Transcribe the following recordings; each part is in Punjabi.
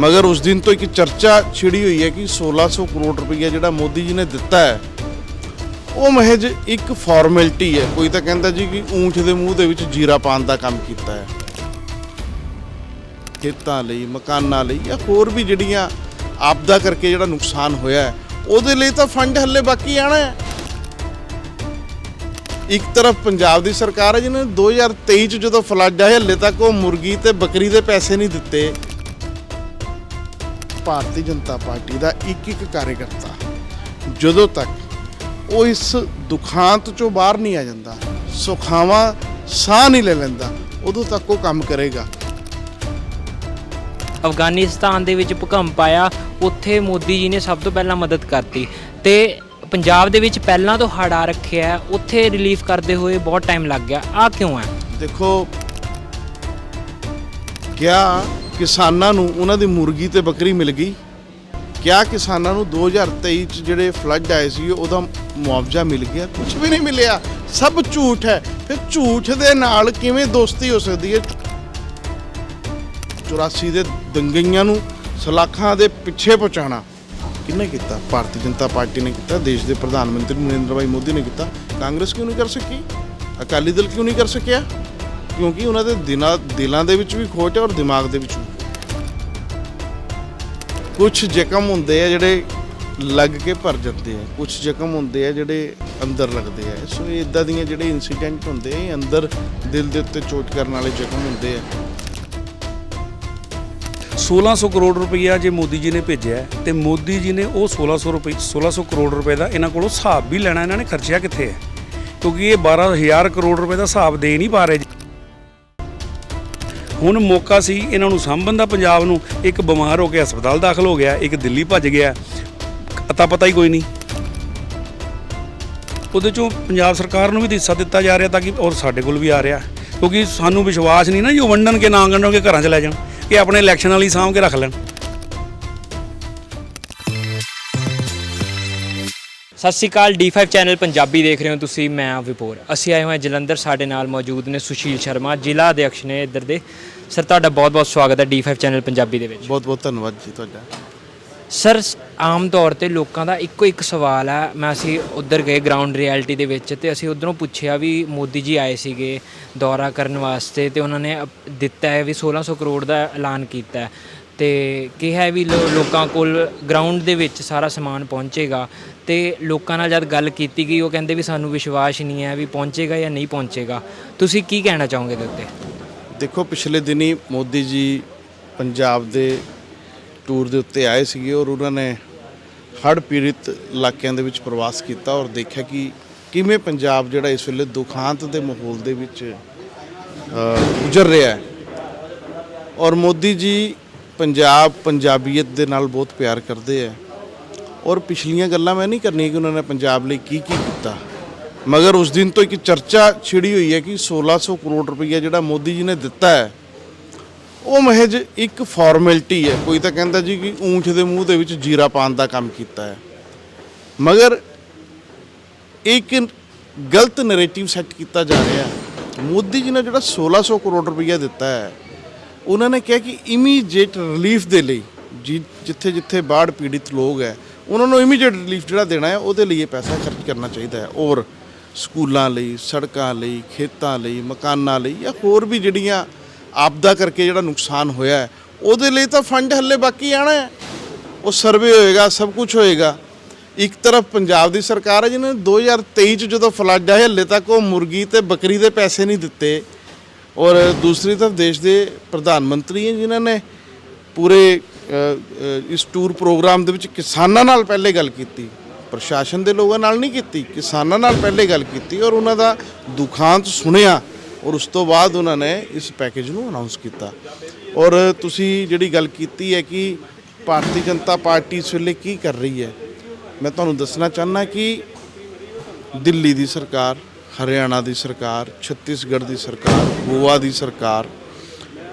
ਮਗਰ ਉਸ ਦਿਨ ਤੋਂ ਇੱਕ ਚਰਚਾ ਛਿੜੀ ਹੋਈ ਹੈ ਕਿ 1600 ਕਰੋੜ ਰੁਪਈਆ ਜਿਹੜਾ ਮੋਦੀ ਜੀ ਨੇ ਦਿੱਤਾ ਹੈ, ਉਹ ਮਹਿਜ ਇੱਕ ਫਾਰਮੈਲਿਟੀ ਹੈ। ਕੋਈ ਤਾਂ ਕਹਿੰਦਾ ਜੀ ਕਿ ਊਂਠ ਦੇ ਮੂੰਹ ਦੇ ਵਿੱਚ ਜੀਰਾ ਪਾਉਣ ਦਾ ਕੰਮ ਕੀਤਾ ਹੈ। ਖੇਤਾਂ ਲਈ, ਮਕਾਨਾਂ ਲਈ ਜਾਂ ਹੋਰ ਵੀ ਜਿਹੜੀਆਂ ਆਪਦਾ ਕਰਕੇ ਜਿਹੜਾ ਨੁਕਸਾਨ ਹੋਇਆ ਹੈ, ਉਹਦੇ ਲਈ ਤਾਂ ਫੰਡ ਹੱਲੇ ਬਾਕੀ ਆਣਾ ਹੈ। ਇੱਕ ਤਰਫ ਪੰਜਾਬ ਦੀ ਸਰਕਾਰ ਹੈ ਜਿਹਨੇ 2023 ਚ ਜਦੋਂ ਫਲੱਡ ਆਇਆ ਹੱਲੇ ਤੱਕ ਉਹ ਮੁਰਗੀ ਤੇ ਬੱਕਰੀ ਦੇ ਪੈਸੇ ਨਹੀਂ ਦਿੱਤੇ। ਭਾਰਤੀ ਜਨਤਾ ਪਾਰਟੀ ਦਾ ਇੱਕ ਇੱਕ ਕਾਰਜਕਰਤਾ ਜਦੋਂ ਤੱਕ ਉਹ ਇਸ ਦੁਖਾਂਤ ਚੋਂ ਬਾਹਰ ਨਹੀਂ ਆ ਜਾਂਦਾ ਸੁਖਾਵਾਂ ਸਾਹ ਨਹੀਂ ਲੈ ਲੈਂਦਾ ਉਦੋਂ ਤੱਕ ਉਹ ਕੰਮ ਕਰੇਗਾ। ਅਫਗਾਨਿਸਤਾਨ ਦੇ ਵਿੱਚ ਭੂਕੰਪ ਆਇਆ ਉੱਥੇ ਮੋਦੀ ਜੀ ਨੇ ਸਭ ਤੋਂ ਪਹਿਲਾਂ ਮਦਦ ਕਰਤੀ ਤੇ ਪੰਜਾਬ ਦੇ ਵਿੱਚ ਪਹਿਲਾਂ ਤੋਂ ਹੜ੍ਹ ਆ ਰੱਖਿਆ ਉੱਥੇ ਰਿਲੀਫ ਕਰਦੇ ਹੋਏ ਬਹੁਤ ਟਾਈਮ ਲੱਗ ਗਿਆ। ਆ ਕਿਉਂ ਹੈ ਦੇਖੋ ਕਿਆ ਕਿਸਾਨਾਂ ਨੂੰ ਉਹਨਾਂ ਦੀ ਮੁਰਗੀ ਤੇ ਬੱਕਰੀ ਮਿਲ ਗਈ। ਕਿਆ ਕਿਸਾਨਾਂ ਨੂੰ 2023 ਚ ਜਿਹੜੇ ਫਲੱਡ ਆਏ ਸੀ, ਉਹਦਾ ਮੁਆਵਜ਼ਾ ਮਿਲ ਗਿਆ? ਕੁਝ ਵੀ ਨਹੀਂ ਮਿਲਿਆ। ਸਭ ਝੂਠ ਹੈ। ਫਿਰ ਝੂਠ ਦੇ ਨਾਲ ਕਿਵੇਂ ਦੋਸਤੀ ਹੋ ਸਕਦੀ ਹੈ? 84 ਦੇ ਦੰਗਈਆਂ ਨੂੰ ਸਲਾਖਾਂ ਦੇ ਪਿੱਛੇ ਪਹੁੰਚਾਉਣਾ ਕਿਹਨੇ ਕੀਤਾ? ਭਾਰਤੀ ਜਨਤਾ ਪਾਰਟੀ ਨੇ ਕੀਤਾ, ਦੇਸ਼ ਦੇ ਪ੍ਰਧਾਨ ਮੰਤਰੀ ਨਰਿੰਦਰ ਭਾਈ ਮੋਦੀ ਨੇ ਕੀਤਾ। ਕਾਂਗਰਸ ਕਿਉਂ ਨਹੀਂ ਕਰ ਸਕੀ? ਅਕਾਲੀ ਦਲ ਕਿਉਂ ਨਹੀਂ ਕਰ ਸਕਿਆ? ਕਿਉਂਕਿ ਉਹਨਾਂ ਦੇ ਦਿਨਾਂ, ਦਿਲਾਂ ਦੇ ਵਿੱਚ ਵੀ ਖੋਟ ਹੈ ਔਰ ਦਿਮਾਗ ਦੇ ਵਿੱਚ ਵੀ ਕੁਝ ਜ਼ਖਮ ਹੁੰਦੇ ਆ ਜਿਹੜੇ ਲੱਗ ਕੇ ਭਰ ਜਾਂਦੇ ਆ ਕੁਝ ਜ਼ਖਮ ਹੁੰਦੇ ਆ ਜਿਹੜੇ ਅੰਦਰ ਲੱਗਦੇ ਆ। ਸੋ ਇਹ ਇਦਾਂ ਦੀਆਂ ਜਿਹੜੇ ਇਨਸੀਡੈਂਟ ਹੁੰਦੇ ਆ ਇਹ ਅੰਦਰ ਦਿਲ ਦੇ ਉੱਤੇ ਚੋਟ ਕਰਨ ਵਾਲੇ ਜ਼ਖਮ ਹੁੰਦੇ ਆ। 1600 ਕਰੋੜ ਰੁਪਈਆ ਜੇ ਮੋਦੀ ਜੀ ਨੇ ਭੇਜਿਆ ਹੈ, ਤੇ ਮੋਦੀ ਜੀ ਨੇ ਉਹ 1600 ਰੁਪਏ 1600 ਕਰੋੜ ਰੁਪਏ ਦਾ ਇਹਨਾਂ ਕੋਲੋਂ ਹਿਸਾਬ ਵੀ ਲੈਣਾ ਇਹਨਾਂ ਨੇ ਖਰਚਿਆ ਕਿੱਥੇ ਹੈ? ਕਿਉਂਕਿ ਇਹ 12000 ਕਰੋੜ ਰੁਪਏ ਦਾ ਹਿਸਾਬ ਦੇ ਨਹੀਂ ਪਾ ਰਹੇ। ਜੀ। ਹੁਣ ਮੌਕਾ ਸੀ ਇਹਨਾਂ ਨੂੰ ਸਾਂਭਣ ਦਾ, ਪੰਜਾਬ ਨੂੰ ਇੱਕ ਬਿਮਾਰ ਹੋ ਕੇ ਹਸਪਤਾਲ ਦਾਖਲ ਹੋ ਗਿਆ, ਇੱਕ ਦਿੱਲੀ ਭੱਜ ਗਿਆ। ਅਤਾ ਪਤਾ ਹੀ ਕੋਈ ਨਹੀਂ। ਉਹਦੇ ਚੋਂ ਪੰਜਾਬ ਸਰਕਾਰ ਨੂੰ ਵੀ ਹਿੱਸਾ ਦਿੱਤਾ ਜਾ ਰਿਹਾ ਤਾਂ ਕਿ ਔਰ ਸਾਡੇ ਕੋਲ ਵੀ ਆ ਰਿਹਾ। ਕਿਉਂਕਿ ਸਾਨੂੰ ਵਿਸ਼ਵਾਸ ਨਹੀਂ ਨਾ ਜੋ ਵੰਡਣ ਕੇ, ਨਾ ਵੰਡਣ ਕੇ ਘਰਾਂ 'ਚ ਲੈ ਜਾਣ, ਇਹ ਆਪਣੇ ਇਲੈਕਸ਼ਨ ਵਾਲੀ ਸਾਂਭ ਕੇ ਰੱਖ ਲੈਣ। ਸਤਿ ਸ਼੍ਰੀ ਅਕਾਲ D5 ਚੈਨਲ ਪੰਜਾਬੀ ਦੇਖ ਰਹੇ ਹੋ ਤੁਸੀਂ, ਮੈਂ ਵਿਪੋਰ ਅਸੀਂ ਆਏ ਹੋਏ ਜਲੰਧਰ, ਸਾਡੇ ਨਾਲ ਮੌਜੂਦ ਨੇ ਸੁਸ਼ੀਲ ਸ਼ਰਮਾ, ਜ਼ਿਲ੍ਹਾ ਅਧਿਕਸ਼ ਨੇ ਇੱਧਰ ਦੇ। ਸਰ ਤੁਹਾਡਾ ਬਹੁਤ-ਬਹੁਤ ਸਵਾਗਤ ਹੈ D5 ਚੈਨਲ ਪੰਜਾਬੀ ਦੇ ਵਿੱਚ। ਬਹੁਤ ਬਹੁਤ ਧੰਨਵਾਦ ਜੀ ਤੁਹਾਡਾ। ਸਰ ਆਮ ਤੌਰ ਤੇ ਲੋਕਾਂ ਦਾ ਇੱਕੋ ਇੱਕ ਸਵਾਲ ਹੈ ਮੈਂ ਅਸੀਂ ਉੱਧਰ ਗਏ ਗਰਾਊਂਡ ਰਿਐਲਿਟੀ ਦੇ ਵਿੱਚ ਤੇ ਅਸੀਂ ਉਧਰੋਂ ਪੁੱਛਿਆ ਵੀ ਮੋਦੀ ਜੀ ਆਏ ਸੀਗੇ ਦੌਰਾ ਕਰਨ ਵਾਸਤੇ ਤੇ ਉਹਨਾਂ ਨੇ ਅਪ- ਦਿੱਤਾ ਹੈ ਵੀ 1600 ਕਰੋੜ ਦਾ ਐਲਾਨ ਕੀਤਾ ਹੈ। ਤੇ ਕਿਹਾ ਹੈ ਵੀ ਲੋ- ਲੋਕਾਂ ਕੋਲ ਗਰਾਊਂਡ ਦੇ ਵਿੱਚ ਸਾਰਾ ਸਮਾਨ ਪਹੁੰਚੇਗਾ ਤੇ ਲੋਕਾਂ ਨਾਲ ਜਦ ਗੱਲ ਕੀਤੀ ਗਈ ਉਹ ਕਹਿੰਦੇ ਵੀ ਸਾਨੂੰ ਵਿਸ਼ਵਾਸ ਹੀ ਨਹੀਂ ਹੈ ਵੀ ਪਹੁੰਚੇਗਾ ਜਾਂ ਨਹੀਂ ਪਹੁੰਚੇਗਾ। ਤੁਸੀਂ ਕੀ ਕਹਿਣਾ ਚਾਹੋਗੇ ਇਹਦੇ ਉੱਤੇ? ਦੇਖੋ, ਪਿਛਲੇ ਦਿਨੀ ਮੋਦੀ ਜੀ ਪੰਜਾਬ ਦੇ ਟੂਰ ਦੇ ਉੱਤੇ ਆਏ ਸੀਗੇ ਔਰ ਉਹਨਾਂ ਨੇ ਹੜ੍ਹ ਪੀੜਿਤ ਇਲਾਕਿਆਂ ਦੇ ਵਿੱਚ ਪ੍ਰਵਾਸ ਕੀਤਾ ਔਰ ਦੇਖਿਆ ਕਿ ਕਿਵੇਂ ਪੰਜਾਬ ਜਿਹੜਾ ਇਸ ਵੇਲੇ ਦੁਖਾਂਤ ਦੇ ਮਾਹੌਲ ਦੇ ਵਿੱਚ ਗੁਜ਼ਰ ਰਿਹਾ ਹੈ। ਔਰ ਮੋਦੀ ਜੀ ਪੰਜਾਬ, ਪੰਜਾਬੀਅਤ ਦੇ ਨਾਲ ਬਹੁਤ ਪਿਆਰ ਕਰਦੇ ਹੈ। ਔਰ ਪਿਛਲੀਆਂ ਗੱਲਾਂ ਮੈਂ ਨਹੀਂ ਕਰਨੀ ਕਿ ਉਹਨਾਂ ਨੇ ਪੰਜਾਬ ਲਈ ਕੀ ਕੀ ਕੀਤਾ। ਮਗਰ ਉਸ ਦਿਨ ਤੋਂ ਇੱਕ ਚਰਚਾ ਛਿੜੀ ਹੋਈ ਹੈ ਕਿ 1600 ਕਰੋੜ ਰੁਪਈਆ ਜਿਹੜਾ ਮੋਦੀ ਜੀ ਨੇ ਦਿੱਤਾ ਹੈ, ਉਹ ਮਹਿਜ ਇੱਕ ਫਾਰਮੈਲਿਟੀ ਹੈ। ਕੋਈ ਤਾਂ ਕਹਿੰਦਾ ਜੀ ਕਿ ਊਂਠ ਦੇ ਮੂੰਹ ਦੇ ਵਿੱਚ ਜੀਰਾ ਪਾਉਣ ਦਾ ਕੰਮ ਕੀਤਾ ਹੈ। ਮਗਰ ਇੱਕ ਗਲਤ ਨੈਰੇਟਿਵ ਸੈੱਟ ਕੀਤਾ ਜਾ ਰਿਹਾ ਹੈ। ਮੋਦੀ ਜੀ ਨੇ ਜਿਹੜਾ 1600 ਕਰੋੜ ਰੁਪਈਆ ਦਿੱਤਾ ਹੈ, ਉਹਨਾਂ ਨੇ ਕਿਹਾ ਕਿ ਇਮੀਡੀਏਟ ਰਿਲੀਫ ਦੇ ਲਈ ਜਿ- ਜਿੱਥੇ ਜਿੱਥੇ ਬਾੜ ਪੀੜਿਤ ਲੋਕ ਹੈ, ਉਹਨਾਂ ਨੂੰ ਇਮੀਡੀਏਟ ਰਿਲੀਫ ਜਿਹੜਾ ਦੇਣਾ ਹੈ, ਉਹਦੇ ਲਈ ਇਹ ਪੈਸਾ ਖਰਚ ਕਰਨਾ ਚਾਹੀਦਾ ਹੈ। ਔਰ ਸਕੂਲਾਂ ਲਈ, ਸੜਕਾਂ ਲਈ, ਖੇਤਾਂ ਲਈ, ਮਕਾਨਾਂ ਲਈ ਜਾਂ ਹੋਰ ਵੀ ਜਿਹੜੀਆਂ ਆਪਦਾ ਕਰਕੇ ਜਿਹੜਾ ਨੁਕਸਾਨ ਹੋਇਆ ਉਹਦੇ ਲਈ ਤਾਂ ਫੰਡ ਹੱਲੇ ਬਾਕੀ ਆਣਾ ਹੈ। ਉਹ ਸਰਵੇ ਹੋਏਗਾ, ਸਭ ਕੁਝ ਹੋਏਗਾ। ਇੱਕ ਤਰਫ ਪੰਜਾਬ ਦੀ ਸਰਕਾਰ ਹੈ ਜਿਹਨੇ 2023 ਚ ਜਦੋਂ ਫਲੱਡ ਆਇਆ ਹੱਲੇ ਤੱਕ ਉਹ ਮੁਰਗੀ ਤੇ ਬੱਕਰੀ ਦੇ ਪੈਸੇ ਨਹੀਂ ਦਿੱਤੇ। ਔਰ ਦੂਸਰੀ ਤਰਫ ਦੇਸ਼ ਦੇ ਪ੍ਰਧਾਨ ਮੰਤਰੀ ਹੈ ਜਿਨ੍ਹਾਂ ਨੇ ਪੂਰੇ ਇਸ ਟੂਰ ਪ੍ਰੋਗਰਾਮ ਦੇ ਵਿੱਚ ਕਿਸਾਨਾਂ ਨਾਲ ਪਹਿਲੇ ਗੱਲ ਕੀਤੀ। ਪ੍ਰਸ਼ਾਸਨ ਦੇ ਲੋਕਾਂ ਨਾਲ ਨਹੀਂ ਕੀਤੀ, ਕਿਸਾਨਾਂ ਨਾਲ ਪਹਿਲੇ ਗੱਲ ਕੀਤੀ ਔਰ ਉਹਨਾਂ ਦਾ ਦੁਖਾਂਤ ਸੁਣਿਆ ਔਰ ਉਸ ਤੋਂ ਬਾਅਦ ਉਹਨਾਂ ਨੇ ਇਸ ਪੈਕੇਜ ਨੂੰ ਅਨਾਉਂਸ ਕੀਤਾ। ਔਰ ਤੁਸੀਂ ਜਿਹੜੀ ਗੱਲ ਕੀਤੀ ਹੈ ਕਿ ਭਾਰਤੀ ਜਨਤਾ ਪਾਰਟੀ ਇਸ ਵੇਲੇ ਕੀ ਕਰ ਰਹੀ ਹੈ, ਮੈਂ ਤੁਹਾਨੂੰ ਦੱਸਣਾ ਚਾਹੁੰਦਾ ਕਿ ਦਿੱਲੀ ਦੀ ਸਰਕਾਰ, ਹਰਿਆਣਾ ਦੀ ਸਰਕਾਰ, ਛੱਤੀਸਗੜ੍ਹ ਦੀ ਸਰਕਾਰ, ਗੋਆ ਦੀ ਸਰਕਾਰ,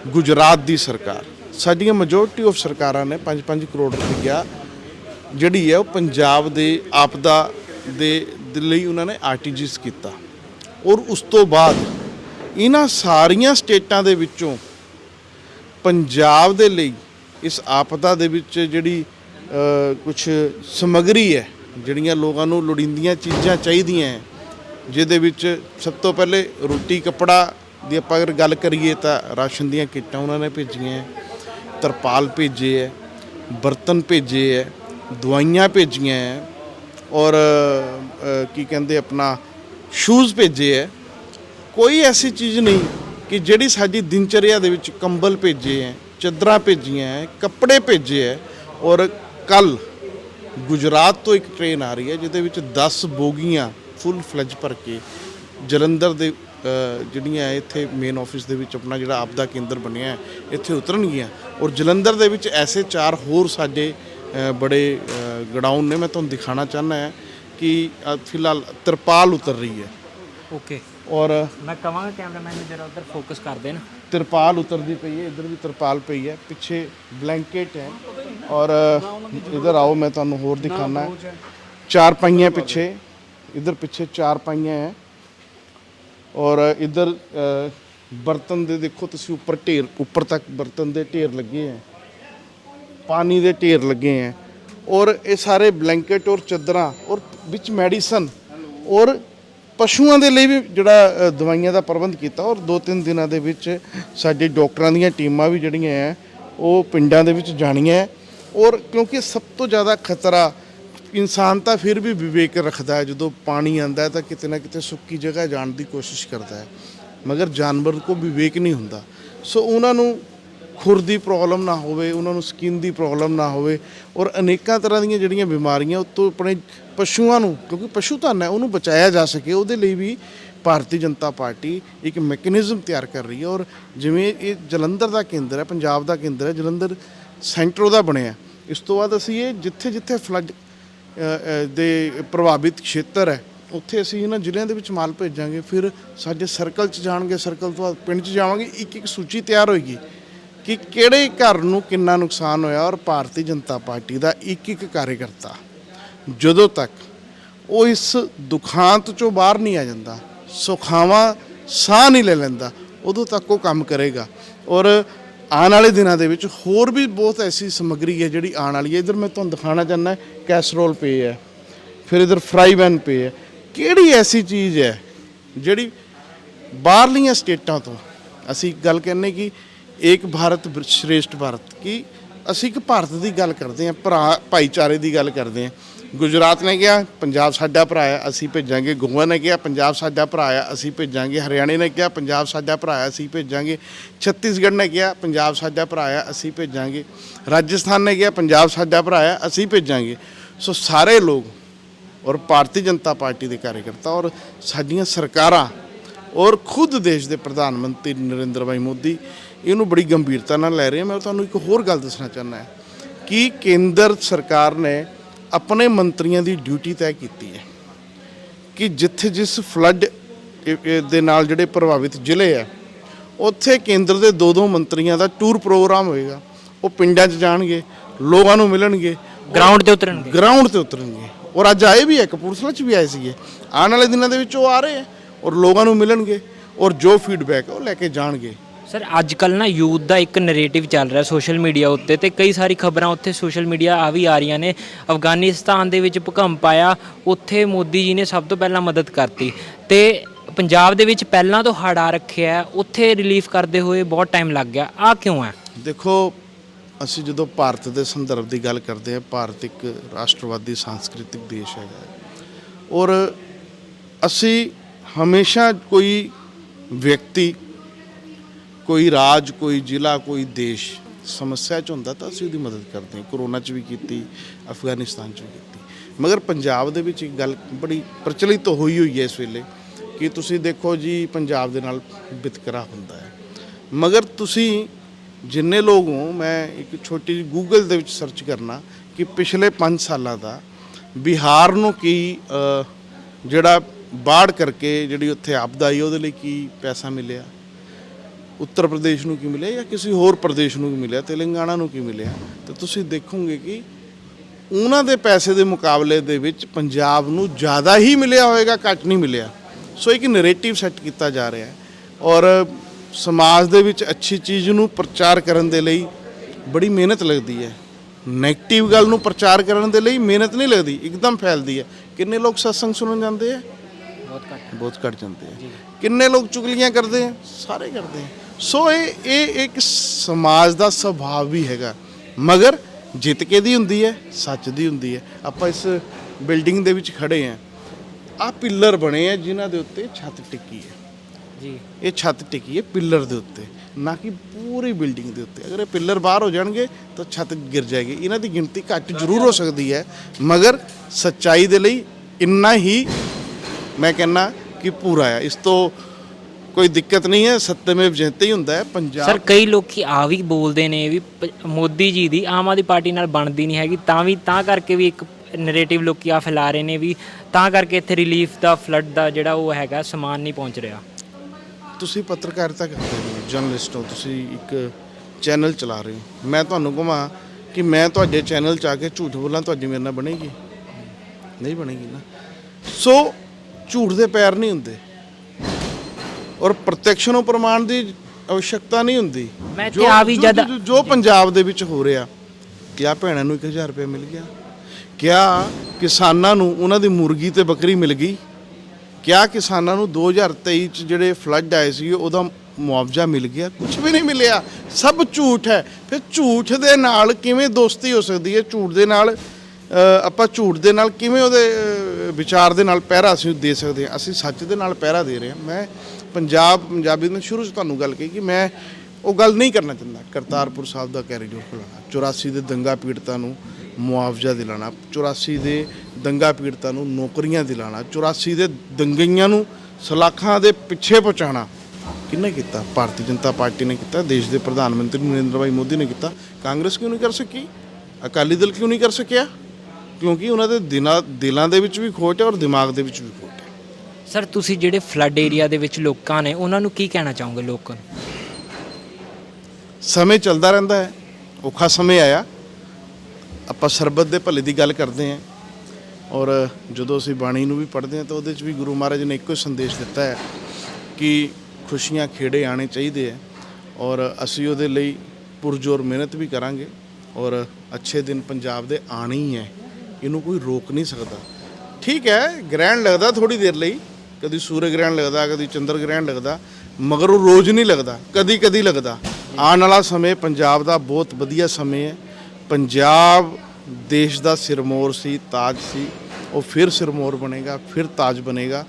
ਗੁਜਰਾਤ ਦੀ ਸਰਕਾਰ, ਸਾਡੀਆਂ ਮੈਜੋਰਟੀ ਆਫ ਸਰਕਾਰਾਂ ਨੇ 5-5 ਕਰੋੜ ਰੁਪਈਆ ਜਿਹੜੀ ਹੈ ਉਹ ਪੰਜਾਬ ਦੇ ਆਪਦਾ ਦੇ ਲਈ ਉਹਨਾਂ ਨੇ ਆਰਟੀਜੀਸ ਕੀਤਾ। ਔਰ ਉਸ ਤੋਂ ਬਾਅਦ ਇਹਨਾਂ ਸਾਰੀਆਂ ਸਟੇਟਾਂ ਦੇ ਵਿੱਚੋਂ ਪੰਜਾਬ ਦੇ ਲਈ ਇਸ ਆਪਦਾ ਦੇ ਵਿੱਚ ਜਿਹੜੀ ਕੁਝ ਸਮੱਗਰੀ ਹੈ, ਜਿਹੜੀਆਂ ਲੋਕਾਂ ਨੂੰ ਲੋੜੀਂਦੀਆਂ ਚੀਜ਼ਾਂ ਚਾਹੀਦੀਆਂ ਹੈ, ਜਿਹਦੇ ਵਿੱਚ ਸਭ ਤੋਂ ਪਹਿਲੇ ਰੋਟੀ ਕੱਪੜਾ ਦੀ ਆਪਾਂ ਅਗਰ ਗੱਲ ਕਰੀਏ ਤਾਂ ਰਾਸ਼ਨ ਦੀਆਂ ਕਿੱਟਾਂ ਉਹਨਾਂ ਨੇ ਭੇਜੀਆਂ ਹੈ, ਤਰਪਾਲ ਭੇਜੇ ਹੈ, ਬਰਤਨ ਭੇਜੇ ਹੈ ਦਵਾਈਆਂ ਭੇਜੀਆਂ ਹੈ ਔਰ ਕੀ ਕਹਿੰਦੇ ਆਪਣਾ ਸ਼ੂਜ਼ ਭੇਜੇ ਹੈ। ਕੋਈ ਐਸੀ ਚੀਜ਼ ਨਹੀਂ ਕਿ ਜਿਹੜੀ ਸਾਡੀ ਦਿਨਚਰਿਆ ਦੇ ਵਿੱਚ ਕੰਬਲ ਭੇਜੇ ਹੈ, ਚਾਦਰਾਂ ਭੇਜੀਆਂ ਹੈ, ਕੱਪੜੇ ਭੇਜੇ ਹੈ ਔਰ ਕੱਲ ਗੁਜਰਾਤ ਤੋਂ ਇੱਕ ਟ੍ਰੇਨ ਆ ਰਹੀ ਹੈ ਜਿਹਦੇ ਵਿੱਚ 10 ਬੋਗੀਆਂ ਫੁੱਲ ਫਲੈਜ ਭਰ ਕੇ ਜਲੰਧਰ ਦੇ ਜਿਹੜੀਆਂ ਇੱਥੇ ਮੇਨ ਆਫਿਸ ਦੇ ਵਿੱਚ ਆਪਣਾ ਜਿਹੜਾ ਆਪਦਾ ਕੇਂਦਰ ਬਣਿਆ ਹੈ, ਇੱਥੇ ਉਤਰਨਗੀਆਂ ਔਰ ਜਲੰਧਰ ਦੇ ਵਿੱਚ ਐਸੇ ਚਾਰ ਹੋਰ ਸਾਡੇ ਬੜੇ ਗਡਾਊਨ ਨੇ ਮੈਂ ਤੁਹਾਨੂੰ ਦਿਖਾਣਾ ਚਾਹੁੰਦਾ ਹਾਂ ਕਿ ਫਿਲਹਾਲ ਤਰਪਾਲ ਉਤਰ ਰਹੀ ਹੈ। ਓਕੇ। ਔਰ ਮੈਂ ਕਵਾਂਗਾ ਕੈਮਰਾਮੈਨ ਨੂੰ ਜਰਾ ਉਧਰ ਫੋਕਸ ਕਰ ਦੇਣ। ਤਰਪਾਲ ਉਤਰਦੀ ਪਈ ਹੈ ਇੱਧਰ ਵੀ ਤਰਪਾਲ ਪਈ ਹੈ ਪਿੱਛੇ ਬਲੈਂਕਟ ਹੈ। ਔਰ ਇਧਰ ਆਓ ਮੈਂ ਤੁਹਾਨੂੰ ਹੋਰ ਦਿਖਾਣਾ ਹੈ। ਚਾਰ ਪਾਈਆਂ ਪਿੱਛੇ ਇਧਰ ਪਿੱਛੇ ਚਾਰ ਪਾਈਆਂ ਹੈ। ਔਰ ਇਧਰ ਬਰਤਨ ਦੇ ਦੇਖੋ ਤੁਸੀਂ ਉੱਪਰ ਢੇਰ ਉੱਪਰ ਤੱਕ ਬਰਤਨ ਦੇ ਢੇਰ ਲੱਗੇ ਹੈ। ਪਾਣੀ ਦੇ ਢੇਰ ਲੱਗੇ ਹੈ ਔਰ ਇਹ ਸਾਰੇ ਬਲੈਂਕਟ ਔਰ ਚਾਦਰਾਂ ਔਰ ਵਿੱਚ ਮੈਡੀਸਨ ਔਰ ਪਸ਼ੂਆਂ ਦੇ ਲਈ ਵੀ ਜਿਹੜਾ ਦਵਾਈਆਂ ਦਾ ਪ੍ਰਬੰਧ ਕੀਤਾ ਔਰ ਦੋ ਤਿੰਨ ਦਿਨਾਂ ਦੇ ਵਿੱਚ ਸਾਡੇ ਡਾਕਟਰਾਂ ਦੀਆਂ ਟੀਮਾਂ ਵੀ ਜਿਹੜੀਆਂ ਹੈ, ਉਹ ਪਿੰਡਾਂ ਦੇ ਵਿੱਚ ਜਾਣੀਆਂ ਔਰ ਕਿਉਂਕਿ ਸਭ ਤੋਂ ਜ਼ਿਆਦਾ ਖਤਰਾ ਇਨਸਾਨ ਤਾਂ ਫਿਰ ਵੀ ਵਿਵੇਕ ਰੱਖਦਾ ਹੈ, ਜਦੋਂ ਪਾਣੀ ਆਂਦਾ ਤਾਂ ਕਿਤੇ ਨਾ ਕਿਤੇ ਸੁੱਕੀ ਜਗ੍ਹਾ ਜਾਣ ਦੀ ਕੋਸ਼ਿਸ਼ ਕਰਦਾ ਹੈ, ਮਗਰ ਜਾਨਵਰ ਕੋ ਵਿਵੇਕ ਨਹੀਂ ਹੁੰਦਾ। ਸੋ ਉਹਨਾਂ ਨੂੰ ਖੁਰ ਦੀ ਪ੍ਰੋਬਲਮ ਨਾ ਹੋਵੇ, ਉਹਨਾਂ ਨੂੰ ਸਕਿਨ ਦੀ ਪ੍ਰੋਬਲਮ ਨਾ ਹੋਵੇ ਔਰ ਅਨੇਕਾਂ ਤਰ੍ਹਾਂ ਦੀਆਂ ਜਿਹੜੀਆਂ ਬਿਮਾਰੀਆਂ ਉਤੋਂ ਆਪਣੇ ਪਸ਼ੂਆਂ ਨੂੰ, ਕਿਉਂਕਿ ਪਸ਼ੂ ਧਨ ਹੈ ਉਹਨੂੰ ਬਚਾਇਆ ਜਾ ਸਕੇ, ਉਹਦੇ ਲਈ ਵੀ ਭਾਰਤੀ ਜਨਤਾ ਪਾਰਟੀ ਇੱਕ ਮੈਕੈਨਿਜ਼ਮ ਤਿਆਰ ਕਰ ਰਹੀ ਹੈ ਔਰ ਜਿਵੇਂ ਇਹ ਜਲੰਧਰ ਦਾ ਕੇਂਦਰ ਹੈ, ਪੰਜਾਬ ਦਾ ਕੇਂਦਰ ਹੈ, ਜਲੰਧਰ ਸੈਂਟਰ ਉਹਦਾ ਬਣਿਆ ਇਸ ਤੋਂ ਬਾਅਦ ਅਸੀਂ ਇਹ ਜਿੱਥੇ ਜਿੱਥੇ ਫਲੱਡ ਦੇ ਪ੍ਰਭਾਵਿਤ ਖੇਤਰ ਹੈ, ਉੱਥੇ ਅਸੀਂ ਇਹਨਾਂ ਜ਼ਿਲ੍ਹਿਆਂ ਦੇ ਵਿੱਚ ਮਾਲ ਭੇਜਾਂਗੇ, ਫਿਰ ਸਾਡੇ ਸਰਕਲ 'ਚ ਜਾਣਗੇ ਸਰਕਲ ਤੋਂ ਬਾਅਦ ਪਿੰਡ 'ਚ ਜਾਵਾਂਗੇ ਇੱਕ ਇੱਕ ਸੂਚੀ ਤਿਆਰ ਹੋਏਗੀ। ਕਿ ਕਿਹੜੇ ਘਰ ਨੂੰ ਕਿੰਨਾ ਨੁਕਸਾਨ ਹੋਇਆ ਔਰ ਭਾਰਤੀ ਜਨਤਾ ਪਾਰਟੀ ਦਾ ਇੱਕ ਇੱਕ ਕਾਰਜਕਰਤਾ ਜਦੋਂ ਤੱਕ ਉਹ ਇਸ ਦੁਖਾਂਤ ਚੋਂ ਬਾਹਰ ਨਹੀਂ ਆ ਜਾਂਦਾ, ਸੁਖਾਵਾਂ ਸਾਹ ਨਹੀਂ ਲੈ ਲੈਂਦਾ, ਉਦੋਂ ਤੱਕ ਉਹ ਕੰਮ ਕਰੇਗਾ। ਔਰ ਆਉਣ ਵਾਲੇ ਦਿਨਾਂ ਦੇ ਵਿੱਚ ਹੋਰ ਵੀ ਬਹੁਤ ਐਸੀ ਸਮੱਗਰੀ ਹੈ ਜਿਹੜੀ ਆਉਣ ਵਾਲੀ ਹੈ। ਇਧਰ ਮੈਂ ਤੁਹਾਨੂੰ ਦਿਖਾਣਾ ਚਾਹੁੰਦਾ ਕੈਸਰੋਲ ਪਏ ਹੈ, ਫਿਰ ਇਧਰ ਫਰਾਈ ਪੈਨ ਪਏ ਹੈ। ਕਿਹੜੀ ਐਸੀ ਚੀਜ਼ ਹੈ ਜਿਹੜੀ ਬਾਹਰਲੀਆਂ ਸਟੇਟਾਂ ਤੋਂ, ਅਸੀਂ ਗੱਲ ਕਹਿੰਨੇ ਕਿ ਏਕ ਭਾਰਤ ਬ੍ਰ- ਸ਼੍ਰੇਸ਼ਠ ਭਾਰਤ, ਕਿ ਅਸੀਂ ਇੱਕ ਭਾਰਤ ਦੀ ਗੱਲ ਕਰਦੇ ਹਾਂ, ਭਰਾ, ਭਾਈਚਾਰੇ ਦੀ ਗੱਲ ਕਰਦੇ ਹਾਂ। ਗੁਜਰਾਤ ਨੇ ਕਿਹਾ, ਪੰਜਾਬ ਸਾਡਾ ਭਰਾ ਹੈ, ਅਸੀਂ ਭੇਜਾਂਗੇ। ਗੋਆ ਨੇ ਕਿਹਾ, ਪੰਜਾਬ ਸਾਡਾ ਭਰਾ ਹੈ, ਅਸੀਂ ਭੇਜਾਂਗੇ। ਹਰਿਆਣੇ ਨੇ ਕਿਹਾ, ਪੰਜਾਬ ਸਾਡਾ ਭਰਾ ਹੈ, ਅਸੀਂ ਭੇਜਾਂਗੇ। ਛੱਤੀਸਗੜ੍ਹ ਨੇ ਕਿਹਾ, ਪੰਜਾਬ ਸਾਡਾ ਭਰਾ ਹੈ, ਅਸੀਂ ਭੇਜਾਂਗੇ। ਰਾਜਸਥਾਨ ਨੇ ਕਿਹਾ, ਪੰਜਾਬ ਸਾਡਾ ਭਰਾ ਹੈ, ਅਸੀਂ ਭੇਜਾਂਗੇ। ਸੋ ਸਾਰੇ ਲੋਕ ਔਰ ਭਾਰਤੀ ਜਨਤਾ ਪਾਰਟੀ ਦੇ ਕਾਰਜਕਰਤਾ ਔਰ ਸਾਡੀਆਂ ਸਰਕਾਰਾਂ ਔਰ ਖੁਦ ਦੇਸ਼ ਦੇ ਪ੍ਰਧਾਨ ਮੰਤਰੀ ਨਰਿੰਦਰ ਭਾਈ ਮੋਦੀ ਇਹਨੂੰ ਬੜੀ ਗੰਭੀਰਤਾ ਨਾਲ ਲੈ ਰਹੇ ਆ ਮੈਂ ਤੁਹਾਨੂੰ ਇੱਕ ਹੋਰ ਗੱਲ ਦੱਸਣਾ ਚਾਹੁੰਦਾ ਹਾਂ ਕਿ ਕੇਂਦਰ ਸਰਕਾਰ ਨੇ ਆਪਣੇ ਮੰਤਰੀਆਂ ਦੀ ਡਿਊਟੀ ਤੈਅ ਕੀਤੀ ਹੈ ਕਿ ਜਿੱਥੇ ਜਿਸ ਫਲੱਡ ਦੇ ਨਾਲ ਜਿਹੜੇ ਪ੍ਰਭਾਵਿਤ ਜ਼ਿਲ੍ਹੇ ਆ ਉੱਥੇ ਕੇਂਦਰ ਦੇ ਦੋ ਦੋ ਮੰਤਰੀਆਂ ਦਾ ਟੂਰ ਪ੍ਰੋਗਰਾਮ ਹੋਏਗਾ। ਉਹ ਪਿੰਡਾਂ 'ਚ ਜਾਣਗੇ ਲੋਕਾਂ ਨੂੰ ਮਿਲਣਗੇ ਗਰਾਊਂਡ ਤੇ ਉਤਰਨਗੇ। ਗਰਾਊਂਡ ਤੇ ਉਤਰਨਗੇ। ਔਰ ਅੱਜ ਆਏ ਵੀ ਹੈ ਕਪੂਰਥਲਾ 'ਚ ਵੀ ਆਏ ਸੀਗੇ। ਆਉਣ ਵਾਲੇ ਦਿਨਾਂ ਦੇ ਵਿੱਚ ਉਹ ਆ ਰਹੇ ਹੈ ਔਰ ਲੋਕਾਂ ਨੂੰ ਮਿਲਣਗੇ ਔਰ ਜੋ ਫੀਡਬੈਕ ਉਹ ਲੈ ਕੇ ਜਾਣਗੇ। ਸਰ ਅੱਜ ਕੱਲ ਨਾ ਯੂਥ ਦਾ ਇੱਕ ਨੈਰੇਟਿਵ ਚੱਲ ਰਿਹਾ ਸੋਸ਼ਲ ਮੀਡੀਆ ਉੱਤੇ ਤੇ ਕਈ ਸਾਰੀ ਖਬਰਾਂ ਉੱਥੇ ਸੋਸ਼ਲ ਮੀਡੀਆ ਆ ਵੀ ਆ ਰਹੀਆਂ ਨੇ। ਅਫਗਾਨਿਸਤਾਨ ਦੇ ਵਿੱਚ ਭੂਕੰਪ ਆਇਆ, ਉੱਥੇ ਮੋਦੀ ਜੀ ਨੇ ਸਭ ਤੋਂ ਪਹਿਲਾਂ ਮਦਦ ਕਰਤੀ। ਤੇ ਪੰਜਾਬ ਦੇ ਵਿੱਚ ਪਹਿਲਾਂ ਤੋਂ ਹੜ੍ਹ ਆ ਰੱਖਿਆ ਉੱਥੇ ਰਿਲੀਫ ਕਰਦੇ ਹੋਏ ਬਹੁਤ ਟਾਈਮ ਲੱਗ ਗਿਆ। ਆ ਕਿਉਂ ਹੈ? ਦੇਖੋ, ਅਸੀਂ ਜਦੋਂ ਭਾਰਤ ਦੇ ਸੰਦਰਭ ਦੀ ਗੱਲ ਕਰਦੇ ਹਾਂ, ਭਾਰਤ ਇੱਕ ਰਾਸ਼ਟਰਵਾਦੀ ਸੰਸਕ੍ਰਿਤਿਕ ਦੇਸ਼ ਹੈਗਾ। ਔਰ ਅਸੀਂ ਹਮੇਸ਼ਾ ਕੋਈ ਵਿਅਕਤੀ ਕੋਈ ਰਾਜ, ਕੋਈ ਜ਼ਿਲ੍ਹਾ, ਕੋਈ ਦੇਸ਼ ਸਮੱਸਿਆ 'ਚ ਹੁੰਦਾ ਤਾਂ ਅਸੀਂ ਉਹਦੀ ਮਦਦ ਕਰਦੇ ਹਾਂ। ਕਰੋਨਾ 'ਚ ਵੀ ਕੀਤੀ, ਅਫਗਾਨਿਸਤਾਨ 'ਚ ਵੀ ਕੀਤੀ। ਮਗਰ ਪੰਜਾਬ ਦੇ ਵਿੱਚ ਇੱਕ ਗੱਲ ਬੜੀ ਪ੍ਰਚਲਿਤ ਹੋਈ ਹੋਈ ਹੈ ਇਸ ਵੇਲੇ ਕਿ ਤੁਸੀਂ ਦੇਖੋ ਜੀ, ਪੰਜਾਬ ਦੇ ਨਾਲ ਵਿਤਕਰਾ ਹੁੰਦਾ ਹੈ। ਮਗਰ ਤੁਸੀਂ ਜਿੰਨੇ ਲੋਕ ਹੋ, ਮੈਂ ਇੱਕ ਛੋਟੀ ਜਿਹੀ ਗੂਗਲ ਦੇ ਵਿੱਚ ਸਰਚ ਕਰਨਾ ਕਿ ਪਿਛਲੇ 5 ਸਾਲਾਂ ਦਾ ਬਿਹਾਰ ਨੂੰ ਕੀ ਜਿਹੜਾ ਬਾੜ ਕਰਕੇ ਜਿਹੜੀ ਉੱਥੇ ਆਪਦਾ ਆਈ, ਉਹਦੇ ਲਈ ਕੀ ਪੈਸਾ ਮਿਲਿਆ? ਉੱਤਰ ਪ੍ਰਦੇਸ਼ ਨੂੰ ਕੀ ਮਿਲਿਆ ਜਾਂ ਕਿਸੇ ਹੋਰ ਪ੍ਰਦੇਸ਼ ਨੂੰ ਕੀ ਮਿਲਿਆ ਤੇਲੰਗਾਨਾ ਨੂੰ ਕੀ ਮਿਲਿਆ ਤੇ ਤੁਸੀਂ ਦੇਖੋਗੇ ਕਿ ਉਹਨਾਂ ਦੇ ਪੈਸੇ ਦੇ ਮੁਕਾਬਲੇ ਦੇ ਵਿੱਚ ਪੰਜਾਬ ਨੂੰ ਜ਼ਿਆਦਾ ਹੀ ਮਿਲਿਆ ਹੋਵੇਗਾ ਘੱਟ ਨਹੀਂ ਮਿਲਿਆ। ਸੋ ਇੱਕ ਨੈਰੇਟਿਵ ਸੈੱਟ ਕੀਤਾ ਜਾ ਰਿਹਾ ਹੈ ਔਰ ਸਮਾਜ ਦੇ ਵਿੱਚ ਅੱਛੀ ਚੀਜ਼ ਨੂੰ ਪ੍ਰਚਾਰ ਕਰਨ ਦੇ ਲਈ ਬੜੀ ਮਿਹਨਤ ਲੱਗਦੀ ਹੈ। 네ਗੇਟਿਵ ਗੱਲ ਨੂੰ ਪ੍ਰਚਾਰ ਕਰਨ ਦੇ ਲਈ ਮਿਹਨਤ ਨਹੀਂ ਲੱਗਦੀ ਇੱਕਦਮ ਫੈਲਦੀ ਹੈ। ਕਿੰਨੇ ਲੋਕ ਸਤਸੰਗ ਸੁਣਨ ਜਾਂਦੇ ਆ? ਬਹੁਤ ਘੱਟ। ਬਹੁਤ ਘੱਟ ਜਾਂਦੇ ਆ। ਕਿੰਨੇ ਲੋਕ ਚੁਗਲੀਆਂ ਕਰਦੇ ਆ? ਸਾਰੇ ਕਰਦੇ ਆ। ਸੋ ਇਹ ਇਹ ਇੱਕ ਸਮਾਜ ਦਾ ਸੁਭਾਅ ਵੀ ਹੈਗਾ। ਮਗਰ ਜਿੱਤ ਕੇ ਦੀ ਹੁੰਦੀ ਹੈ ਸੱਚ ਦੀ ਹੁੰਦੀ ਹੈ। ਆਪਾਂ ਇਸ ਬਿਲਡਿੰਗ ਦੇ ਵਿੱਚ ਖੜੇ ਆ ਆ ਪਿੱਲਰ ਬਣੇ ਆ ਜਿਨ੍ਹਾਂ ਦੇ ਉੱਤੇ ਛੱਤ ਟਿੱਕੀ ਹੈ। ਜੀ। ਇਹ ਛੱਤ ਟਿਕੀ ਹੈ ਪਿੱਲਰ ਦੇ ਉੱਤੇ ਨਾ ਕਿ ਪੂਰੀ ਬਿਲਡਿੰਗ ਦੇ ਉੱਤੇ। ਅਗਰ ਇਹ ਪਿੱਲਰ ਬਾਹਰ ਹੋ ਜਾਣਗੇ ਤਾਂ ਛੱਤ ਗਿਰ ਜਾਏਗੀ। ਇਹਨਾਂ ਦੀ ਗਿਣਤੀ ਘੱਟ ਜ਼ਰੂਰ ਹੋ ਸਕਦੀ ਹੈ ਮਗਰ ਸੱਚਾਈ ਦੇ ਲਈ ਇੰਨਾ ਹੀ ਮੈਂ ਕਹਿੰਨਾ ਕਿ ਪੂਰਾ ਹੈ ਇਸ ਤੋਂ ਕੋਈ ਦਿੱਕਤ ਨਹੀਂ ਹੈ ਸੱਤਵੇਂ ਜਨਤੇ ਹੀ ਹੁੰਦਾ ਹੈ ਪੰਜਾਬ ਸਰ ਕਈ ਲੋਕੀ ਆ ਵੀ ਬੋਲਦੇ ਨੇ ਵੀ ਪ- ਮੋਦੀ ਜੀ ਦੀ ਆਮ ਆਦਮੀ ਪਾਰਟੀ ਨਾਲ ਬਣਦੀ ਨਹੀਂ ਹੈਗੀ ਤਾਂ ਵੀ ਤਾਂ ਕਰਕੇ ਵੀ ਇੱਕ ਨੈਰੇਟਿਵ ਲੋਕੀ ਆ ਫੈਲਾ ਰਹੇ ਨੇ ਵੀ ਤਾਂ ਕਰਕੇ ਇੱਥੇ ਰਿਲੀਫ ਦਾ ਫਲੱਡ ਦਾ ਜਿਹੜਾ ਉਹ ਹੈਗਾ ਸਮਾਨ ਨਹੀਂ ਪਹੁੰਚ ਰਿਹਾ। ਤੁਸੀਂ ਪੱਤਰਕਾਰਿਤਾ ਕਰਦੇ ਹੋ ਜਰਨਲਿਸਟ ਹੋ ਤੁਸੀਂ ਇੱਕ ਚੈਨਲ ਚਲਾ ਰਹੇ ਹੋ। ਮੈਂ ਤੁਹਾਨੂੰ ਕਹਾਂ ਕਿ ਮੈਂ ਤੁਹਾਡੇ ਚੈਨਲ 'ਚ ਆ ਕੇ ਝੂਠ ਬੋਲਾਂ ਤੁਹਾਡੀ ਮੇਰੇ ਨਾਲ ਬਣੇਗੀ? ਨਹੀਂ ਬਣੇਗੀ ਨਾ। ਸੋ ਝੂਠ ਦੇ ਪੈਰ ਨਹੀਂ ਹੁੰਦੇ। ਔਰ ਪ੍ਰੋਟੈਕਸ਼ਨ ਉਹ ਪ੍ਰਮਾਣ ਦੀ ਅਵਸ਼ਕਤਾ ਨਹੀਂ ਹੁੰਦੀ। ਜੋ- ਪੰਜਾਬ ਦੇ ਵਿੱਚ ਹੋ ਰਿਹਾ ਕਿਆ ਭੈਣਾਂ ਨੂੰ 1000 ਰੁਪਏ ਮਿਲ ਗਿਆ? ਕਿਆ ਕਿਸਾਨਾਂ ਨੂੰ ਉਹਨਾਂ ਦੀ ਮੁਰਗੀ ਤੇ ਬੱਕਰੀ ਮਿਲ ਗਈ? ਕਿਆ ਕਿਸਾਨਾਂ ਨੂੰ 2023 ਚ ਜਿਹੜੇ ਫਲੱਡ ਆਏ ਸੀ ਉਹਦਾ ਮੁਆਵਜ਼ਾ ਮਿਲ ਗਿਆ? ਕੁਝ ਵੀ ਨਹੀਂ ਮਿਲਿਆ। ਸਭ ਝੂਠ ਹੈ। ਫਿਰ ਝੂਠ ਦੇ ਨਾਲ ਕਿਵੇਂ ਦੋਸਤੀ ਹੋ ਸਕਦੀ ਹੈ? ਝੂਠ ਦੇ ਨਾਲ ਆਪਾਂ ਝੂਠ ਦੇ ਨਾਲ ਕਿਵੇਂ ਉਹਦੇ ਵਿਚਾਰ ਦੇ ਨਾਲ ਪਹਿਰਾ ਅਸੀਂ ਦੇ ਸਕਦੇ ਹਾਂ? ਅਸੀਂ ਸੱਚ ਦੇ ਨਾਲ ਪਹਿਰਾ ਦੇ ਰਹੇ ਹਾਂ। ਮੈਂ ਪੰਜਾਬ ਪੰਜਾਬੀ ਨੇ ਸ਼ੁਰੂ 'ਚ ਤੁਹਾਨੂੰ ਗੱਲ ਕਹੀ ਕਿ ਮੈਂ ਉਹ ਗੱਲ ਨਹੀਂ ਕਰਨਾ ਚਾਹੁੰਦਾ। ਕਰਤਾਰਪੁਰ ਸਾਹਿਬ ਦਾ ਕੈਰੀਡੋਰ ਖੁਲਾਉਣਾ 84 ਦੇ ਦੰਗਾ ਪੀੜਤਾਂ ਨੂੰ ਮੁਆਵਜ਼ਾ ਦਿਲਾਣਾ 84 ਦੇ ਦੰਗਾ ਪੀੜਤਾਂ ਨੂੰ ਨੌਕਰੀਆਂ ਦਿਲਾਣਾ 84 ਦੇ ਦੰਗਈਆਂ ਨੂੰ ਸਲਾਖਾਂ ਦੇ ਪਿੱਛੇ ਪਹੁੰਚਾਉਣਾ ਕਿੰਨੇ ਕੀਤਾ? ਭਾਰਤੀ ਜਨਤਾ ਪਾਰਟੀ ਨੇ ਕੀਤਾ, ਦੇਸ਼ ਦੇ ਪ੍ਰਧਾਨ ਮੰਤਰੀ ਨਰਿੰਦਰ ਭਾਈ ਮੋਦੀ ਨੇ ਕੀਤਾ। ਕਾਂਗਰਸ ਕਿਉਂ ਨਹੀਂ ਕਰ ਸਕੀ? ਅਕਾਲੀ ਦਲ ਕਿਉਂ ਨਹੀਂ ਕਰ ਸਕਿਆ? ਕਿਉਂਕਿ ਉਹਨਾਂ ਦੇ ਦਿਨਾਂ ਦਿਲਾਂ ਦੇ ਵਿੱਚ ਵੀ ਖੋਟ ਹੈ ਔਰ ਦਿਮਾਗ ਦੇ ਵਿੱਚ ਵੀ ਖੋਟ ਸਰ, ਤੁਸੀਂ ਜਿਹੜੇ ਫਲੱਡ ਏਰੀਆ ਦੇ ਵਿੱਚ ਲੋਕਾਂ ਨੇ, ਉਹਨਾਂ ਨੂੰ ਕੀ ਕਹਿਣਾ ਚਾਹੋਗੇ ਲੋਕਾਂ? ਨੂੰ ਸਮੇਂ ਚੱਲਦਾ ਰਹਿੰਦਾ ਹੈ, ਔਖਾ ਸਮੇਂ ਆਇਆ। ਆਪਾਂ ਸਰਬਤ ਦੇ ਭਲੇ ਦੀ ਗੱਲ ਕਰਦੇ ਹਾਂ। ਔਰ ਜਦੋਂ ਅਸੀਂ ਬਾਣੀ ਨੂੰ ਵੀ ਪੜ੍ਹਦੇ ਹਾਂ, ਤਾਂ ਉਹਦੇ 'ਚ ਵੀ ਗੁਰੂ ਮਹਾਰਾਜ ਨੇ ਇੱਕੋ ਹੀ ਸੰਦੇਸ਼ ਦਿੱਤਾ ਹੈ ਕਿ ਖੁਸ਼ੀਆਂ ਖੇੜੇ ਆਣੇ ਚਾਹੀਦੇ ਹੈ। ਔਰ ਅਸੀਂ ਉਹਦੇ ਲਈ ਪੁਰਜੋਰ ਮਿਹਨਤ ਵੀ ਕਰਾਂਗੇ। ਔਰ ਅੱਛੇ ਦਿਨ ਪੰਜਾਬ ਦੇ ਆਣੇ ਹੀ ਹੈ। ਇਹਨੂੰ ਕੋਈ ਰੋਕ ਨਹੀਂ ਸਕਦਾ। ਠੀਕ ਹੈ, ਗ੍ਰਹਿਣ ਲੱਗਦਾ ਥੋੜੀ ਦੇਰ ਲਈ। ਕਦੀ ਸੂਰਜ ਗ੍ਰਹਿਣ ਲੱਗਦਾ, ਕਦੀ ਚੰਦਰ ਗ੍ਰਹਿਣ ਲੱਗਦਾ, ਮਗਰ ਉਹ ਰੋਜ਼ ਨਹੀਂ ਲੱਗਦਾ, ਕਦੀ ਕਦੀ ਲੱਗਦਾ। ਆਉਣ ਵਾਲਾ ਸਮੇਂ ਪੰਜਾਬ ਦਾ ਬਹੁਤ ਵਧੀਆ ਸਮੇਂ ਹੈ। ਪੰਜਾਬ ਦੇਸ਼ ਦਾ ਸਿਰਮੌਰ ਸੀ, ਤਾਜ ਸੀ, ਉਹ ਫਿਰ ਸਿਰਮੌਰ ਬਣੇਗਾ, ਫਿਰ ਤਾਜ ਬਣੇਗਾ।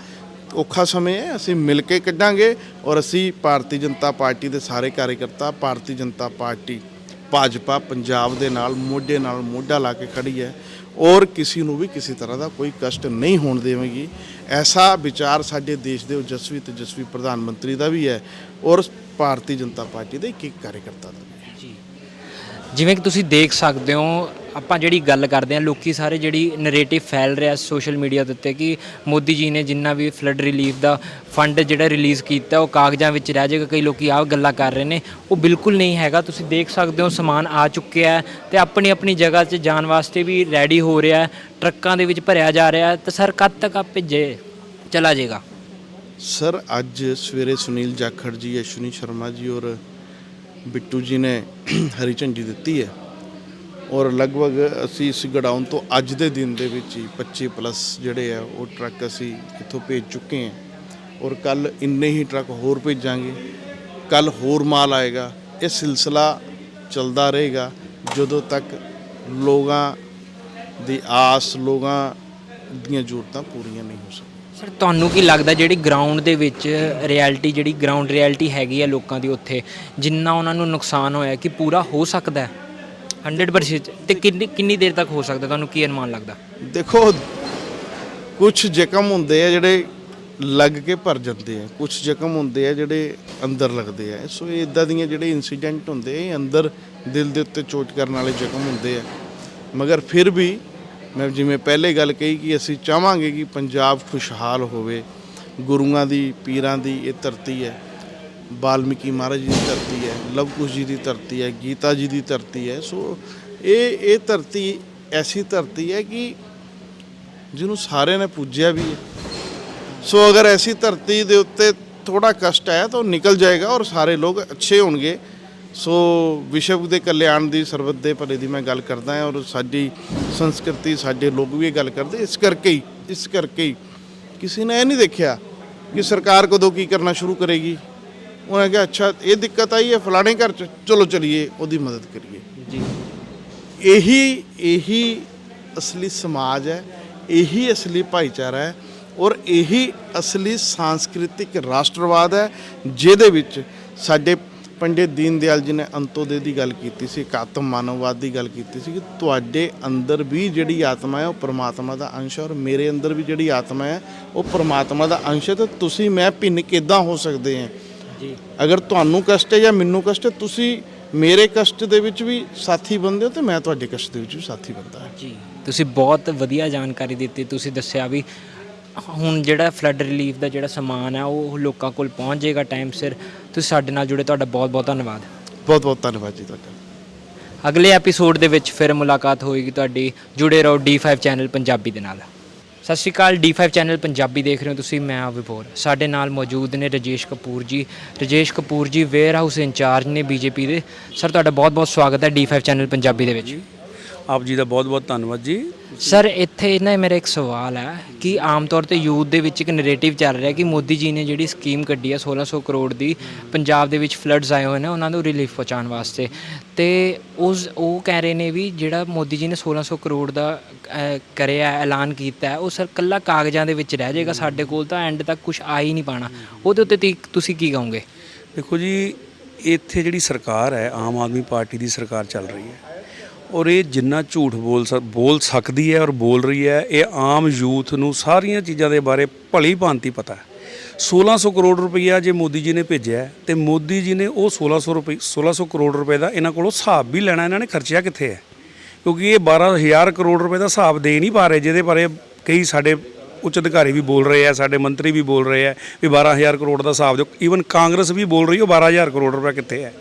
ਔਖਾ ਸਮੇਂ ਹੈ, ਅਸੀਂ ਮਿਲ ਕੇ ਕੱਢਾਂਗੇ ਔਰ ਅਸੀਂ ਭਾਰਤੀ ਜਨਤਾ ਪਾਰਟੀ ਦੇ ਸਾਰੇ ਕਾਰਜਕਰਤਾ, ਭਾਰਤੀ ਜਨਤਾ ਪਾਰਟੀ, ਭਾਜਪਾ ਪੰਜਾਬ ਦੇ ਨਾਲ, ਮੋਢੇ ਨਾਲ ਮੋਢਾ ਲਾ ਕੇ ਖੜੀ ਹੈ। ਔਰ ਕਿਸੇ ਨੂੰ ਵੀ ਕਿਸੇ ਤਰ੍ਹਾਂ ਦਾ ਕੋਈ ਕਸ਼ਟ ਨਹੀਂ ਹੋਣ ਦੇਵੇਗੀ। ਐਸਾ ਵਿਚਾਰ ਸਾਡੇ ਦੇਸ਼ ਦੇ ਓਜਸਵੀ ਤੇਜਸਵੀ ਪ੍ਰਧਾਨ ਮੰਤਰੀ ਦਾ ਵੀ ਹੈ ਔਰ ਭਾਰਤੀ ਜਨਤਾ ਪਾਰਟੀ ਦੇ ਇੱਕ ਇੱਕ ਕਾਰਜਕਰਤਾ ਦਾ ਵੀ ਹੈ। ਜਿਵੇਂ ਕਿ ਤੁਸੀਂ ਦੇਖ ਸਕਦੇ ਹੋ ਆਪਾਂ ਜਿਹੜੀ ਗੱਲ ਕਰਦੇ ਹਾਂ, ਲੋਕੀ ਸਾਰੇ ਜਿਹੜੀ ਨੈਰੇਟਿਵ ਫੈਲ ਰਿਹਾ ਸੋਸ਼ਲ ਮੀਡੀਆ ਦੇ ਉੱਤੇ ਕਿ ਮੋਦੀ ਜੀ ਨੇ ਜਿੰਨਾ ਵੀ ਫਲੱਡ ਰਿਲੀਫ ਦਾ ਫੰਡ ਜਿਹੜਾ ਰਿਲੀਜ਼ ਕੀਤਾ, ਉਹ ਕਾਗਜ਼ਾਂ ਵਿੱਚ ਰਹਿ ਜਾਏਗਾ, ਕਈ ਲੋਕੀ ਆਹ ਗੱਲਾਂ ਕਰ ਰਹੇ ਨੇ। ਉਹ ਬਿਲਕੁਲ ਨਹੀਂ ਹੈਗਾ। ਤੁਸੀਂ ਦੇਖ ਸਕਦੇ ਹੋ, ਸਮਾਨ ਆ ਚੁੱਕਿਆ ਹੈ ਤੇ ਆਪਣੀ ਆਪਣੀ ਜਗ੍ਹਾ 'ਚ ਜਾਣ ਵਾਸਤੇ ਵੀ ਰੈਡੀ ਹੋ ਰਿਹਾ ਹੈ। ਟਰੱਕਾਂ ਦੇ ਵਿੱਚ ਭਰਿਆ ਜਾ ਰਿਹਾ ਹੈ। ਤਾਂ ਸਰ, ਕਦ ਤੱਕ ਆ ਭੇਜੇ, ਚਲਾ ਜਾਏਗਾ? ਸਰ, ਅੱਜ ਸਵੇਰੇ ਸੁਨੀਲ ਜਾਖੜ ਜੀ, ਅਸ਼ਵਨੀ ਸ਼ਰਮਾ ਜੀ ਔਰ ਬਿੱਟੂ ਜੀ ਨੇ ਹਰੀ ਝੰਡੀ ਦਿੱਤੀ ਹੈ। ਔਰ ਲਗਭਗ ਅਸੀਂ ਇਸ ਗਡਾਊਨ ਤੋਂ ਅੱਜ ਦੇ ਦਿਨ ਦੇ ਵਿੱਚ ਹੀ 25 ਪਲੱਸ ਜਿਹੜੇ ਆ, ਉਹ ਟਰੱਕ ਅਸੀਂ ਇੱਥੋਂ ਭੇਜ ਚੁੱਕੇ ਹਾਂ। ਔਰ ਕੱਲ ਇੰਨੇ ਹੀ ਟਰੱਕ ਹੋਰ ਭੇਜਾਂਗੇ। ਕੱਲ ਹੋਰ ਮਾਲ ਆਏਗਾ। ਇਹ ਸਿਲਸਿਲਾ ਚੱਲਦਾ ਰਹੇਗਾ ਜਦੋਂ ਤੱਕ ਲੋਕਾਂ ਦੀ ਆਸ, ਲੋਕਾਂ ਦੀਆਂ ਜ਼ਰੂਰਤਾਂ ਪੂਰੀਆਂ ਨਹੀਂ ਹੋ ਸਕਦੀਆਂ। ਸਰ, ਤੁਹਾਨੂੰ ਕੀ ਲੱਗਦਾ ਜਿਹੜੀ ਗਰਾਊਂਡ ਦੇ ਵਿੱਚ ਰਿਐਲਿਟੀ ਜਿਹੜੀ ਗਰਾਊਂਡ ਰਿਐਲਿਟੀ ਹੈਗੀ ਆ ਲੋਕਾਂ ਦੀ ਉੱਥੇ, ਜਿੰਨਾ ਉਹਨਾਂ ਨੂੰ ਨੁਕਸਾਨ ਹੋਇਆ ਕਿ ਪੂਰਾ ਹੋ ਸਕਦਾ ਹੈ? 100% ਤੇ ਕਿੰਨੀ ਕਿੰਨੀ ਦੇਰ ਤੱਕ ਹੋ ਸਕਦਾ? ਤੁਹਾਨੂੰ ਕੀ ਅਨੁਮਾਨ ਲੱਗਦਾ? ਦੇਖੋ ਕੁਝ ਜ਼ਖਮ ਹੁੰਦੇ ਆ ਜਿਹੜੇ ਲੱਗ ਕੇ ਭਰ ਜਾਂਦੇ ਆ। ਕੁਝ ਜ਼ਖਮ ਹੁੰਦੇ ਆ ਜਿਹੜੇ ਅੰਦਰ ਲੱਗਦੇ ਆ। ਸੋ ਇਹ ਇਦਾਂ ਦੀਆਂ ਜਿਹੜੇ ਇਨਸੀਡੈਂਟ ਹੁੰਦੇ ਆ, ਇਹ ਅੰਦਰ ਦਿਲ ਦੇ ਉੱਤੇ ਚੋਟ ਕਰਨ ਵਾਲੇ ਜ਼ਖਮ ਹੁੰਦੇ ਆ। ਮਗਰ ਫਿਰ ਵੀ ਮੈਂ ਜਿਵੇਂ ਪਹਿਲੇ ਗੱਲ ਕਹੀ ਕਿ ਅਸੀਂ ਚਾਹਾਂਗੇ ਕਿ ਪੰਜਾਬ ਖੁਸ਼ਹਾਲ ਹੋਵੇ। ਗੁਰੂਆਂ ਦੀ, ਪੀਰਾਂ ਦੀ ਇਹ ਧਰਤੀ ਹੈ। ਵਾਲਮੀਕੀ ਮਹਾਰਾਜ ਜੀ ਦੀ ਧਰਤੀ ਹੈ, ਲਵ ਕੁਸ਼ ਜੀ ਦੀ ਧਰਤੀ ਹੈ, ਗੀਤਾ ਜੀ ਦੀ ਧਰਤੀ ਹੈ। ਸੋ ਇਹ ਇਹ ਧਰਤੀ ਐਸੀ ਧਰਤੀ ਹੈ ਕਿ ਜਿਹਨੂੰ ਸਾਰਿਆਂ ਨੇ ਪੂਜਿਆ ਵੀ ਹੈ। ਸੋ ਅਗਰ ਐਸੀ ਧਰਤੀ ਦੇ ਉੱਤੇ ਥੋੜਾ ਕਸ਼ਟ ਹੈ ਤਾਂ ਉਹ ਨਿਕਲ ਜਾਏਗਾ ਔਰ ਸਾਰੇ ਲੋਕ ਅੱਛੇ ਹੋਣਗੇ। ਸੋ ਵਿਸ਼ਵ ਦੇ ਕਲਿਆਣ ਦੀ ਸਰਬਤ ਦੇ ਭਲੇ ਦੀ ਮੈਂ ਗੱਲ ਕਰਦਾ ਹਾਂ ਔਰ ਸਾਡੀ ਸੰਸਕ੍ਰਿਤੀ, ਸਾਡੇ ਲੋਕ ਵੀ ਇਹ ਗੱਲ ਕਰਦੇ। ਇਸ ਕਰਕੇ ਹੀ, ਇਸ ਕਰਕੇ ਹੀ ਕਿਸੇ ਨੇ ਇਹ ਨਹੀਂ ਦੇਖਿਆ ਕਿ ਸਰਕਾਰ ਕਦੋਂ ਕੀ ਕਰਨਾ ਸ਼ੁਰੂ ਕਰੇਗੀ। ਉਹਨੇ ਕਿਹਾ ਅੱਛਾ ਇਹ ਦਿੱਕਤ ਆਈ ਹੈ ਫਲਾਣੇ ਘਰ ਚ ਚਲੋ ਚਲੀਏ ਉਹਦੀ ਮਦਦ ਕਰੀਏ। ਜੀ। ਇਹੀ ਇਹੀ ਅਸਲੀ ਸਮਾਜ ਹੈ ਇਹੀ ਅਸਲੀ ਭਾਈਚਾਰਾ ਹੈ ਔਰ ਇਹੀ ਅਸਲੀ ਸਾਂਸਕ੍ਰਿਤਿਕ ਰਾਸ਼ਟਰਵਾਦ ਹੈ ਜਿਹਦੇ ਵਿੱਚ ਸਾਡੇ ਪੰਡਿਤ ਦੀਨ ਦਿਆਲ ਜੀ ਨੇ ਅੰਤੋਦੇ ਦੀ ਗੱਲ ਕੀਤੀ ਸੀ ਇੱਕ ਆਤਮ ਮਾਨਵਵਾਦ ਦੀ ਗੱਲ ਕੀਤੀ ਸੀ ਕਿ ਤੁਹਾਡੇ ਅੰਦਰ ਵੀ ਜਿਹੜੀ ਆਤਮਾ ਹੈ ਉਹ ਪ੍ਰਮਾਤਮਾ ਦਾ ਅੰਸ਼ ਹੈ ਔਰ ਮੇਰੇ ਅੰਦਰ ਵੀ ਜਿਹੜੀ ਆਤਮਾ ਹੈ ਉਹ ਪ੍ਰਮਾਤਮਾ ਦਾ ਅੰਸ਼ ਹੈ ਤਾਂ ਤੁਸੀਂ ਮੈਂ ਭਿੰਨ ਕਿੱਦਾਂ ਹੋ ਸਕਦੇ ਹਾਂ। ਜੀ। ਅਗਰ ਤੁਹਾਨੂੰ ਕਸ਼ਟ ਹੈ ਜਾਂ ਮੈਨੂੰ ਕਸ਼ਟ ਹੈ ਤੁਸੀਂ ਮੇਰੇ ਕਸ਼ਟ ਦੇ ਵਿੱਚ ਵੀ ਸਾਥੀ ਬੰਦੇ ਹੋ ਤੇ ਮੈਂ ਤੁਹਾਡੇ ਕਸ਼ਟ ਦੇ ਵਿੱਚ ਵੀ ਸਾਥੀ ਬੰਦਾ ਹਾਂ। ਜੀ। ਤੁਸੀਂ ਬਹੁਤ ਵਧੀਆ ਜਾਣਕਾਰੀ ਦਿੱਤੀ। ਤੁਸੀਂ ਦੱਸਿਆ ਵੀ ਹੁਣ ਜਿਹੜਾ ਫਲੱਡ ਰਿਲੀਫ ਦਾ ਜਿਹੜਾ ਸਮਾਨ ਹੈ ਉਹ ਲੋਕਾਂ ਕੋਲ ਪਹੁੰਚ ਜਾਏਗਾ ਟਾਈਮ ਸਿਰ। ਤੁਸੀਂ ਸਾਡੇ ਨਾਲ ਜੁੜੇ ਤੁਹਾਡਾ ਬਹੁਤ ਬਹੁਤ ਧੰਨਵਾਦ। ਬਹੁਤ ਬਹੁਤ ਧੰਨਵਾਦ ਜੀ ਤੁਹਾਡਾ। ਅਗਲੇ ਐਪੀਸੋਡ ਦੇ ਵਿੱਚ ਫਿਰ ਮੁਲਾਕਾਤ ਹੋਏਗੀ ਤੁਹਾਡੀ। ਜੁੜੇ ਰਹੋ D5 ਚੈਨਲ ਪੰਜਾਬੀ ਦੇ ਨਾਲ। ਸਤਿ ਸ਼੍ਰੀ ਅਕਾਲ D5 ਚੈਨਲ ਪੰਜਾਬੀ ਦੇਖ ਰਹੇ ਹੋ ਤੁਸੀਂ ਮੈਂ ਆ ਵਿਭੋਰ। ਸਾਡੇ ਨਾਲ ਮੌਜੂਦ ਨੇ ਰਜੇਸ਼ ਕਪੂਰ ਜੀ। Rajesh Kapoor ji warehouse incharge ਨੇ ਬੀਜੇਪੀ ਦੇ। ਸਰ ਤੁਹਾਡਾ ਬਹੁਤ ਬਹੁਤ ਸਵਾਗਤ ਹੈ D5 ਚੈਨਲ ਪੰਜਾਬੀ ਦੇ ਵਿੱਚ। ਆਪ ਜੀ ਦਾ ਬਹੁਤ ਬਹੁਤ ਧੰਨਵਾਦ ਜੀ। ਸਰ ਇੱਥੇ ਨਾ ਮੇਰਾ ਇੱਕ ਸਵਾਲ ਹੈ ਕਿ ਆਮ ਤੌਰ ਤੇ ਯੂਥ ਦੇ ਵਿੱਚ ਇੱਕ ਨੈਰੇਟਿਵ ਚੱਲ ਰਿਹਾ ਕਿ ਮੋਦੀ ਜੀ ਨੇ ਜਿਹੜੀ ਸਕੀਮ ਕੱਢੀ ਹੈ 1600 ਕਰੋੜ ਦੀ ਪੰਜਾਬ ਦੇ ਵਿੱਚ ਫਲੱਡਸ ਆਏ ਹੋਏ ਨੇ ਉਹਨਾਂ ਨੂੰ ਰਿਲੀਫ ਪਹੁੰਚਾਉਣ ਵਾਸਤੇ। ਅਤੇ ਉਸ ਉਹ ਕਹਿ ਰਹੇ ਨੇ ਵੀ ਜਿਹੜਾ ਮੋਦੀ ਜੀ ਨੇ 1600 ਕਰੋੜ ਦਾ ਕਰਿਆ, ਐਲਾਨ ਕੀਤਾ, ਉਹ ਸਰ ਕੱਲਾ ਕਾਗਜ਼ਾਂ ਦੇ ਵਿੱਚ ਰਹਿ ਜਾਏਗਾ ਸਾਡੇ ਕੋਲ ਤਾਂ ਐਂਡ ਤੱਕ ਕੁਝ ਆ ਹੀ ਨਹੀਂ ਪਾਣਾ। ਉਹਦੇ ਉੱਤੇ ਤੀ- ਤੁਸੀਂ ਕੀ ਕਹੋਗੇ? ਦੇਖੋ ਜੀ, ਇੱਥੇ ਜਿਹੜੀ ਸਰਕਾਰ ਹੈ, ਆਮ ਆਦਮੀ ਪਾਰਟੀ ਦੀ ਸਰਕਾਰ ਚੱਲ ਰਹੀ ਹੈ। ਔਰ ਇਹ ਜਿੰਨਾ ਝੂਠ ਬੋਲ ਸਕ- ਬੋਲ ਸਕਦੀ ਹੈ ਔਰ ਬੋਲ ਰਹੀ ਹੈ, ਇਹ ਆਮ ਯੂਥ ਨੂੰ ਸਾਰੀਆਂ ਚੀਜ਼ਾਂ ਦੇ ਬਾਰੇ ਭਲੀ ਭਾਂਤੀ ਪਤਾ ਹੈ। 1600 ਕਰੋੜ ਰੁਪਈਆ ਜੇ ਮੋਦੀ ਜੀ ਨੇ ਭੇਜਿਆ ਹੈ, ਤੇ ਮੋਦੀ ਜੀ ਨੇ ਉਹ 1600 ਰੁਪਏ 1600 ਕਰੋੜ ਰੁਪਏ ਦਾ ਇਹਨਾਂ ਕੋਲੋਂ ਹਿਸਾਬ ਵੀ ਲੈਣਾ ਇਹਨਾਂ ਨੇ ਖਰਚਿਆ ਕਿੱਥੇ ਹੈ? ਕਿਉਂਕਿ ਇਹ 12000 ਕਰੋੜ ਰੁਪਏ ਦਾ ਹਿਸਾਬ ਦੇ ਨਹੀਂ ਪਾ ਰਹੇ ਜਿਹਦੇ ਬਾਰੇ ਕਈ ਸਾਡੇ ਉੱਚ ਅਧਿਕਾਰੀ ਵੀ ਬੋਲ ਰਹੇ ਆ ਸਾਡੇ ਮੰਤਰੀ ਵੀ ਬੋਲ ਰਹੇ ਆ ਵੀ 12000 ਕਰੋੜ ਦਾ ਹਿਸਾਬ ਦਿਓ। ਈਵਨ ਕਾਂਗਰਸ ਵੀ ਬੋਲ ਰਹੀ ਉਹ 12000 ਕਰੋੜ ਰੁਪਏ ਕਿੱਥੇ ਹੈ?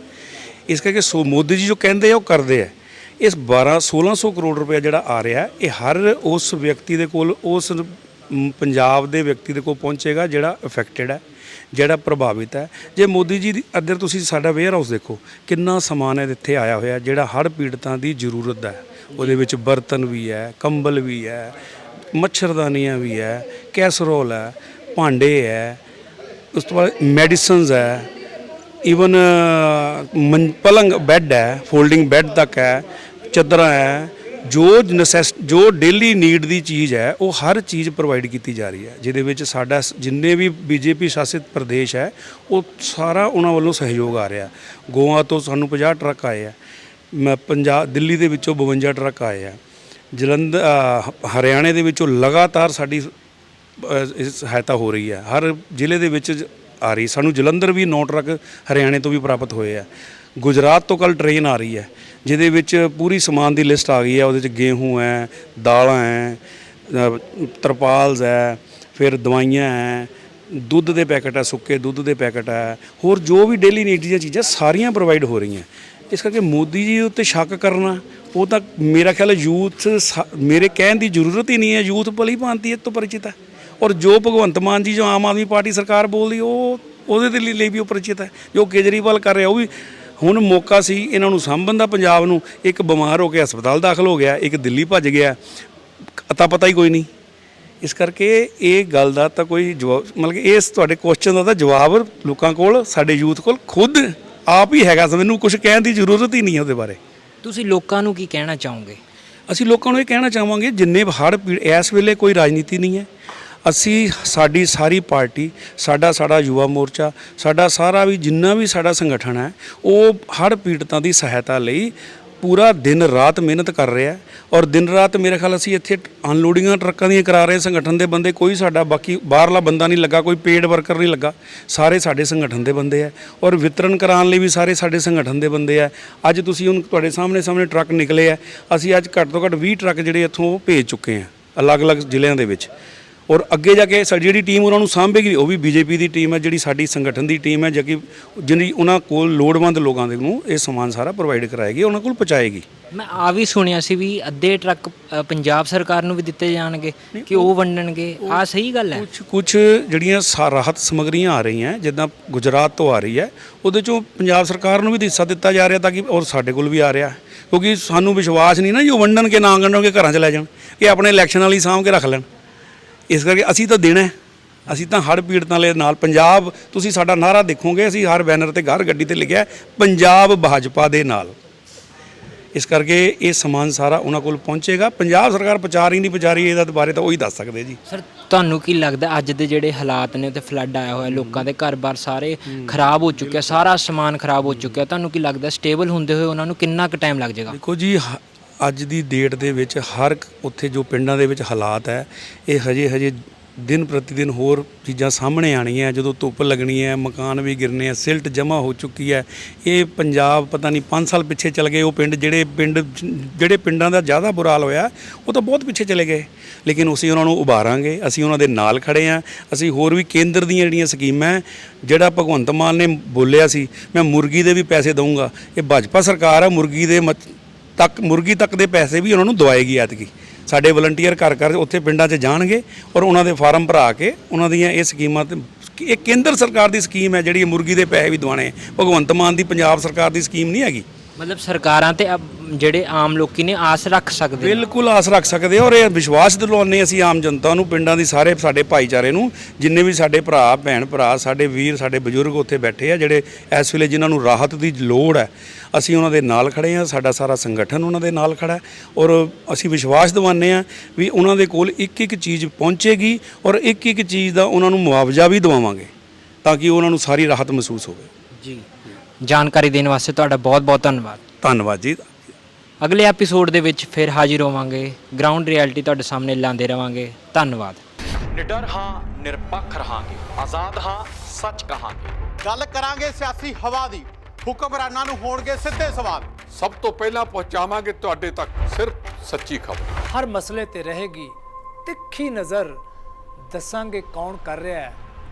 ਇਸ ਕਰਕੇ ਸੋ ਮੋਦੀ ਜੀ ਜੋ ਕਹਿੰਦੇ ਆ ਉਹ ਕਰਦੇ ਆ। ਇਸ 12 1600 ਕਰੋੜ ਰੁਪਏ ਜਿਹੜਾ ਆ ਰਿਹਾ ਇਹ ਹਰ ਉਸ ਵਿਅਕਤੀ ਦੇ ਕੋਲ ਉਸ ਪੰਜਾਬ ਦੇ ਵਿਅਕਤੀ ਦੇ ਕੋਲ ਪਹੁੰਚੇਗਾ ਜਿਹੜਾ ਅਫੈਕਟਡ ਹੈ, ਜਿਹੜਾ ਪ੍ਰਭਾਵਿਤ ਹੈ। ਜੇ ਮੋਦੀ ਜੀ ਦੀ ਅੱਧਰ ਤੁਸੀਂ ਸਾਡਾ ਵੇਅਰ ਹਾਊਸ ਦੇਖੋ, ਕਿੰਨਾ ਸਮਾਨ ਹੈ ਇੱਥੇ ਆਇਆ ਹੋਇਆ, ਜਿਹੜਾ ਹੜ੍ਹ ਪੀੜਤਾਂ ਦੀ ਜ਼ਰੂਰਤ ਹੈ। ਉਹਦੇ ਵਿੱਚ ਬਰਤਨ ਵੀ ਹੈ, ਕੰਬਲ ਵੀ ਹੈ, ਮੱਛਰਦਾਨੀਆਂ ਵੀ ਹੈ ਕੈਸਰੋਲ ਹੈ, ਭਾਂਡੇ ਹੈ, ਉਸ ਤੋਂ ਬਾਅਦ ਮੈਡੀਸਨਸ ਹੈ ਈਵਨ ਪਲੰਗ ਬੈੱਡ ਹੈ ਫੋਲਡਿੰਗ ਬੈੱਡ ਤੱਕ ਹੈ, ਚਾਦਰਾਂ ਹੈ ਜੋ ਨਸੈਸ ਜੋ ਡੇਲੀ ਨੀਡ ਦੀ ਚੀਜ਼ ਹੈ, ਉਹ ਹਰ ਚੀਜ਼ ਪ੍ਰੋਵਾਈਡ ਕੀਤੀ ਜਾ ਰਹੀ ਹੈ। ਜਿਹਦੇ ਵਿੱਚ ਸਾਡਾ ਸ- ਜਿੰਨੇ ਵੀ ਬੀਜੇਪੀ ਸ਼ਾਸਿਤ ਪ੍ਰਦੇਸ਼ ਹੈ, ਉਹ ਸਾਰਾ ਉਹਨਾਂ ਵੱਲੋਂ ਸਹਿਯੋਗ ਆ ਰਿਹਾ। ਗੋਆ ਤੋਂ ਸਾਨੂੰ 50 ਟਰੱਕ ਆਏ ਆ। ਮੈਂ ਪੰਜਾਬ ਦਿੱਲੀ ਦੇ ਵਿੱਚੋਂ 52 ਟਰੱਕ ਆਏ ਆ। ਜਲੰਧਰ ਹਰਿਆਣੇ ਦੇ ਵਿੱਚੋਂ ਲਗਾਤਾਰ ਸਾਡੀ ਸਹਾਇਤਾ ਹੋ ਰਹੀ ਹੈ। ਹਰ ਜ਼ਿਲ੍ਹੇ ਦੇ ਵਿੱਚ ਆ ਰਹੀ। ਸਾਨੂੰ ਜਲੰਧਰ ਵੀ 9 ਟਰੱਕ ਹਰਿਆਣੇ ਤੋਂ ਵੀ ਪ੍ਰਾਪਤ ਹੋਏ ਆ। ਗੁਜਰਾਤ ਤੋਂ ਕੱਲ ਟ੍ਰੇਨ ਆ ਰਹੀ ਹੈ। ਜਿਹਦੇ ਵਿੱਚ ਪੂਰੀ ਸਮਾਨ ਦੀ ਲਿਸਟ ਆ ਗਈ ਹੈ ਉਹਦੇ ਵਿੱਚ ਗੇਹੂੰ ਹੈ ਦਾਲਾਂ ਹੈ ਅ, ਤਰਪਾਲਸ ਹੈ ਫਿਰ ਦਵਾਈਆਂ ਹੈ ਦੁੱਧ ਦੇ ਪੈਕਟ ਹੈ ਸੁੱਕੇ ਦੁੱਧ ਦੇ ਪੈਕਟ ਹੈ ਹੋਰ ਜੋ ਵੀ ਡੇਲੀ ਨੀਡ ਦੀਆਂ ਚੀਜ਼ਾਂ ਸਾਰੀਆਂ ਪ੍ਰੋਵਾਈਡ ਹੋ ਰਹੀਆਂ। ਇਸ ਕਰਕੇ ਮੋਦੀ ਜੀ ਉੱਤੇ ਸ਼ੱਕ ਕਰਨਾ ਉਹ ਤਾਂ ਮੇਰਾ ਖਿਆਲ ਹੈ ਯੂਥ ਮੇਰੇ ਕਹਿਣ ਦੀ ਜ਼ਰੂਰਤ ਹੀ ਨਹੀਂ ਹੈ ਯੂਥ ਭਲੀ ਭਾਂਤੀ ਇਹ ਤੋਂ ਪਰਿਚਿਤ ਹੈ। ਔਰ ਜੋ ਭਗਵੰਤ ਮਾਨ ਜੀ ਜੋ ਆਮ ਆਦਮੀ ਪਾਰਟੀ ਸਰਕਾਰ ਬੋਲਦੀ ਉਹ ਉਹਦੇ ਦੇ ਲਈ ਲਈ ਵੀ ਉਹ ਪਰਿਚਿਤ ਹੈ। ਜੋ ਕੇਜਰੀਵਾਲ ਕਰ ਰਿਹਾ ਉਹ ਵੀ ਹੁਣ ਮੌਕਾ ਸੀ ਇਹਨਾਂ ਨੂੰ ਸਾਂਭਣ ਦਾ ਪੰਜਾਬ ਨੂੰ। ਇੱਕ ਬਿਮਾਰ ਹੋ ਕੇ ਹਸਪਤਾਲ ਦਾਖਲ ਹੋ ਗਿਆ ਇੱਕ ਦਿੱਲੀ ਭੱਜ ਗਿਆ। ਅਤਾ ਪਤਾ ਹੀ ਕੋਈ ਨਹੀਂ। ਇਸ ਕਰਕੇ ਇਹ ਗੱਲ ਦਾ ਤਾਂ ਕੋਈ ਜਵਾਬ ਮਤਲਬ ਕਿ ਇਸ ਤੁਹਾਡੇ ਕੁਐਸਚਨ ਦਾ ਤਾਂ ਜਵਾਬ ਲੋਕਾਂ ਕੋਲ ਸਾਡੇ ਯੂਥ ਕੋਲ ਖੁਦ ਆਪ ਹੀ ਹੈਗਾ। ਮੈਨੂੰ ਕੁਝ ਕਹਿਣ ਦੀ ਜ਼ਰੂਰਤ ਹੀ ਨਹੀਂ ਹੈ ਉਹਦੇ ਬਾਰੇ। ਤੁਸੀਂ ਲੋਕਾਂ ਨੂੰ ਕੀ ਕਹਿਣਾ ਚਾਹੋਗੇ? ਅਸੀਂ ਲੋਕਾਂ ਨੂੰ ਇਹ ਕਹਿਣਾ ਚਾਹਾਂਗੇ ਜਿੰਨੇ ਪੀੜ ਇਸ ਵੇਲੇ ਕੋਈ ਰਾਜਨੀਤੀ ਨਹੀਂ ਹੈ। ਅਸੀਂ ਸਾਡੀ ਸਾਰੀ ਪਾਰਟੀ, ਸਾਡਾ ਸਾਡਾ ਯੁਵਾ ਮੋਰਚਾ, ਸਾਡਾ ਸਾਰਾ ਵੀ ਜਿੰਨਾ ਵੀ ਸਾਡਾ ਸੰਗਠਨ ਹੈ, ਉਹ ਹੜ੍ਹ ਪੀੜਤਾਂ ਦੀ ਸਹਾਇਤਾ ਲਈ ਪੂਰਾ ਦਿਨ ਰਾਤ ਮਿਹਨਤ ਕਰ ਰਿਹਾ ਔਰ ਦਿਨ ਰਾਤ ਮੇਰੇ ਖਿਆਲ ਅਸੀਂ ਇੱਥੇ ਅਨਲੋਡਿੰਗਾਂ ਟਰੱਕਾਂ ਦੀਆਂ ਕਰਾ ਰਹੇ ਸੰਗਠਨ ਦੇ ਬੰਦੇ ਕੋਈ ਸਾਡਾ ਬਾਕੀ ਬਾਹਰਲਾ ਬੰਦਾ ਨਹੀਂ ਲੱਗਾ, ਕੋਈ ਪੇਡ ਵਰਕਰ ਨਹੀਂ ਲੱਗਾ। ਸਾਰੇ ਸਾਡੇ ਸੰਗਠਨ ਦੇ ਬੰਦੇ ਆ ਔਰ ਵਿਤਰਨ ਕਰਾਉਣ ਲਈ ਵੀ ਸਾਰੇ ਸਾਡੇ ਸੰਗਠਨ ਦੇ ਬੰਦੇ ਆ ਅੱਜ ਤੁਸੀਂ ਹੁਣ ਤੁਹਾਡੇ ਸਾਹਮਣੇ ਸਾਹਮਣੇ ਟਰੱਕ ਨਿਕਲੇ ਆ ਅਸੀਂ ਅੱਜ ਘੱਟ ਤੋਂ ਘੱਟ 20 ਟਰੱਕ ਜਿਹੜੇ ਇੱਥੋਂ ਭੇਜ ਚੁੱਕੇ ਆ ਅਲੱਗ-ਅਲੱਗ ਜ਼ਿਲ੍ਹਿਆਂ ਦੇ ਵਿੱਚ। ਔਰ ਅੱਗੇ ਜਾ ਕੇ ਸਾਡੀ ਜਿਹੜੀ ਟੀਮ ਉਹਨਾਂ ਨੂੰ ਸਾਂਭੇਗੀ ਉਹ ਵੀ ਬੀਜੇਪੀ ਦੀ ਟੀਮ ਹੈ ਜਿਹੜੀ ਸਾਡੀ ਸੰਗਠਨ ਦੀ ਟੀਮ ਹੈ ਜੋ ਕਿ ਜਿਹੜੀ ਉਹਨਾਂ ਕੋਲ ਲੋੜਵੰਦ ਲੋਕਾਂ ਦੇ ਨੂੰ ਇਹ ਸਮਾਨ ਸਾਰਾ ਪ੍ਰੋਵਾਈਡ ਕਰਾਏਗੀ ਉਹਨਾਂ ਕੋਲ ਪਹੁੰਚਾਏਗੀ। ਮੈਂ ਆ ਵੀ ਸੁਣਿਆ ਸੀ ਵੀ ਅੱਧੇ ਟਰੱਕ ਅ, ਪੰਜਾਬ ਸਰਕਾਰ ਨੂੰ ਵੀ ਦਿੱਤੇ ਜਾਣਗੇ ਕਿ ਉਹ ਵੰਡਣਗੇ। ਆ ਸਹੀ ਗੱਲ ਹੈ? ਕੁਝ ਕੁਝ ਜਿਹੜੀਆਂ ਸਾ- ਰਾਹਤ ਸਮਗਰੀਆਂ ਆ ਰਹੀਆਂ ਜਿੱਦਾਂ ਗੁਜਰਾਤ ਤੋਂ ਆ ਰਹੀ ਹੈ ਉਹਦੇ ਚੋਂ ਪੰਜਾਬ ਸਰਕਾਰ ਨੂੰ ਵੀ ਹਿੱਸਾ ਦਿੱਤਾ ਜਾ ਰਿਹਾ ਤਾਂ ਕਿ ਔਰ ਸਾਡੇ ਕੋਲ ਵੀ ਆ ਰਿਹਾ। ਕਿਉਂਕਿ ਸਾਨੂੰ ਵਿਸ਼ਵਾਸ ਨਹੀਂ ਨਾ ਜੋ ਵੰਡਣ ਕੇ ਨਾ ਵੰਡਣ ਕੇ ਘਰਾਂ ਚ ਲੈ ਜਾਣ ਇਹ ਆਪਣੇ ਇਲੈਕਸ਼ਨ ਵਾਲੀ ਸਾਂਭ ਕੇ ਰੱਖ ਲੈਣ। ਇਸ ਕਰਕੇ ਅਸੀਂ ਤਾਂ ਦੇਣਾ ਹੈ। ਅਸੀਂ ਤਾਂ ਹੜ੍ਹ ਪੀੜਤਾਂ ਦੇ ਨਾਲ ਪੰਜਾਬ ਤੁਸੀਂ ਸਾਡਾ ਨਾਰਾ ਦੇਖੋਗੇ ਅਸੀਂ ਹਰ ਬੈਨਰ ਤੇ ਘਰ ਗੱਡੀ ਤੇ ਲਿਖਿਆ ਹੈ, ਪੰਜਾਬ ਭਾਜਪਾ ਦੇ ਨਾਲ। ਇਸ ਕਰਕੇ ਇਹ ਸਮਾਨ ਸਾਰਾ ਉਹਨਾਂ ਕੋਲ ਪਹੁੰਚੇਗਾ। ਪੰਜਾਬ ਸਰਕਾਰ ਪਹੁੰਚਾ ਰਹੀ ਨਹੀਂ ਪਹੁੰਚਾ ਰਹੀ ਇਹਦਾ ਬਾਰੇ ਤਾਂ ਉਹੀ ਦੱਸ ਸਕਦੇ ਜੀ। ਸਰ ਤੁਹਾਨੂੰ ਕੀ ਲੱਗਦਾ ਅੱਜ ਦੇ ਜਿਹੜੇ ਹਾਲਾਤ ਨੇ ਤੇ ਫਲੱਡ ਆਇਆ ਹੋਇਆ ਲੋਕਾਂ ਦੇ ਘਰ-ਬਾਰ ਸਾਰੇ ਖਰਾਬ ਹੋ ਚੁੱਕਿਆ ਸਾਰਾ ਸਮਾਨ ਖਰਾਬ ਹੋ ਚੁੱਕਿਆ। ਤੁਹਾਨੂੰ ਕੀ ਲੱਗਦਾ ਸਟੇਬਲ ਹੁੰਦੇ ਹੋਏ ਉਹਨਾਂ ਨੂੰ ਕਿੰਨਾ ਕੁ ਟਾਈਮ ਲੱਗ ਜਾਏਗਾ? ਦੇਖੋ ਜੀ ਹ- ਅੱਜ ਦੀ ਡੇਟ ਦੇ ਵਿੱਚ ਹਰ ਇੱਕ ਉੱਥੇ ਜੋ ਪਿੰਡਾਂ ਦੇ ਵਿੱਚ ਹਾਲਾਤ ਹੈ ਇਹ ਹਜੇ ਹਜੇ ਦਿਨ ਪ੍ਰਤੀ ਦਿਨ ਹੋਰ ਚੀਜ਼ਾਂ ਸਾਹਮਣੇ ਆਣੀਆਂ ਜਦੋਂ ਧੁੱਪ ਲੱਗਣੀ ਹੈ ਮਕਾਨ ਵੀ ਗਿਰਨੇ ਆ ਸਿਲਟ ਜਮ੍ਹਾਂ ਹੋ ਚੁੱਕੀ ਹੈ ਇਹ ਪੰਜਾਬ ਪਤਾ ਨਹੀਂ 5 ਸਾਲ ਪਿੱਛੇ ਚਲ ਗਏ ਉਹ ਪਿੰਡ ਜਿਹੜੇ ਪਿੰਡ ਜਿਹੜੇ ਪਿੰਡਾਂ ਦਾ ਜ਼ਿਆਦਾ ਬੁਰਾ ਹਾਲ ਹੋਇਆ ਉਹ ਤਾਂ ਬਹੁਤ ਪਿੱਛੇ ਚਲੇ ਗਏ। ਲੇਕਿਨ ਅਸੀਂ ਉਹਨਾਂ ਨੂੰ ਉਭਾਰਾਂਗੇ ਅਸੀਂ ਉਹਨਾਂ ਦੇ ਨਾਲ ਖੜੇ ਹਾਂ ਅਸੀਂ ਹੋਰ ਵੀ ਕੇਂਦਰ ਦੀਆਂ ਜਿਹੜੀਆਂ ਸਕੀਮਾਂ ਹੈ, ਜਿਹੜਾ ਭਗਵੰਤ ਮਾਨ ਨੇ ਬੋਲਿਆ ਸੀ ਮੈਂ ਮੁਰਗੀ ਦੇ ਵੀ ਪੈਸੇ ਦਊਂਗਾ ਇਹ ਭਾਜਪਾ ਸਰਕਾਰ ਆ ਮੁਰਗੀ ਦੇ ਮਤ- ਤੱਕ ਮੁਰਗੀ ਤੱਕ ਦੇ ਪੈਸੇ ਵੀ ਉਹਨਾਂ ਨੂੰ ਦਵਾਏਗੀ ਐਤਕੀ। ਸਾਡੇ ਵਲੰਟੀਅਰ ਘਰ ਘਰ ਉੱਥੇ ਪਿੰਡਾਂ 'ਚ ਜਾਣਗੇ ਔਰ ਉਹਨਾਂ ਦੇ ਫਾਰਮ ਭਰਾ ਕੇ ਉਹਨਾਂ ਦੀਆਂ ਇਹ ਸਕੀਮਾਂ ਤੇ ਇਹ ਕੇਂਦਰ ਸਰਕਾਰ ਦੀ ਸਕੀਮ ਹੈ ਜਿਹੜੀ ਮੁਰਗੀ ਦੇ ਪੈਸੇ ਵੀ ਦਵਾਣੇ ਭਗਵੰਤ ਮਾਨ ਦੀ ਪੰਜਾਬ ਸਰਕਾਰ ਦੀ ਸਕੀਮ ਨਹੀਂ ਹੈਗੀ। ਮਤਲਬ ਸਰਕਾਰਾਂ ਤੇ ਅਬ ਜਿਹੜੇ ਆਮ ਲੋਕੀ ਨੇ ਆਸ ਰੱਖ ਸਕਦੇ ਨੇ। ਬਿਲਕੁਲ ਆਸ ਰੱਖ ਸਕਦੇ ਹੋ ਔਰ ਇਹ ਵਿਸ਼ਵਾਸ ਦਿਲਾਉਂਦੇ ਅਸੀਂ ਆਮ ਜਨਤਾ ਨੂੰ ਪਿੰਡਾਂ ਦੀ ਸਾਰੇ ਸਾਡੇ ਭਾਈਚਾਰੇ ਨੂੰ ਜਿੰਨੇ ਵੀ ਸਾਡੇ ਭਰਾ ਭੈਣ ਭਰਾ ਸਾਡੇ ਵੀਰ ਸਾਡੇ ਬਜ਼ੁਰਗ ਉੱਥੇ ਬੈਠੇ ਆ ਜਿਹੜੇ ਇਸ ਵੇਲੇ ਜਿਨ੍ਹਾਂ ਨੂੰ ਰਾਹਤ ਦੀ ਲੋੜ ਹੈ ਅਸੀਂ ਉਹਨਾਂ ਦੇ ਨਾਲ ਖੜੇ ਆ ਸਾਡਾ ਸਾਰਾ ਸੰਗਠਨ ਉਹਨਾਂ ਦੇ ਨਾਲ ਖੜਾ ਹੈ ਔਰ ਅਸੀਂ ਵਿਸ਼ਵਾਸ ਦਿਵਾਉਂਦੇ ਆ ਵੀ ਉਹਨਾਂ ਦੇ ਕੋਲ ਇੱਕ ਇੱਕ ਚੀਜ਼ ਪਹੁੰਚੇਗੀ ਔਰ ਇੱਕ ਇੱਕ ਚੀਜ਼ ਦਾ ਉਹਨਾਂ ਨੂੰ ਮੁਆਵਜ਼ਾ ਵੀ ਦਿਵਾਵਾਂਗੇ ਤਾਂ ਕਿ ਉਹਨਾਂ ਨੂੰ ਸਾਰੀ ਰਾਹਤ ਮਹਿਸੂਸ ਹੋਵੇ ਜੀ ਜਾਣਕਾਰੀ ਦੇਣ ਵਾਸਤੇ ਤੁਹਾਡਾ ਬਹੁਤ-ਬਹੁਤ ਧੰਨਵਾਦ। ਧੰਨਵਾਦ ਜੀ। ਅਗਲੇ ਐਪੀਸੋਡ ਦੇ ਵਿੱਚ ਫਿਰ ਹਾਜ਼ਰ ਹੋਵਾਂਗੇ। ਗਰਾਊਂਡ ਰਿਐਲਿਟੀ ਤੁਹਾਡੇ ਸਾਹਮਣੇ ਲਾਉਂਦੇ ਰਵਾਂਗੇ। ਧੰਨਵਾਦ। ਨਿਡਰ ਹਾਂ ਨਿਰਪੱਖ ਰਹਾਂਗੇ। ਆਜ਼ਾਦ ਹਾਂ ਸੱਚ ਕਹਾਂਗੇ। ਗੱਲ ਕਰਾਂਗੇ ਸਿਆਸੀ ਹਵਾ ਦੀ। ਹੁਕਮਰਾਨਾਂ ਨੂੰ ਹੋਣਗੇ ਸਿੱਧੇ ਸਵਾਲ। ਸਭ ਤੋਂ ਪਹਿਲਾਂ ਪਹੁੰਚਾਵਾਂਗੇ ਤੁਹਾਡੇ ਤੱਕ ਸਿਰਫ ਸੱਚੀ ਖਬਰ। ਹਰ ਮਸਲੇ ਤੇ ਰਹੇਗੀ ਤਿੱਖੀ ਨਜ਼ਰ। ਦੱਸਾਂਗੇ ਕੌਣ ਕਰ ਰਿਹਾ ਹੈ।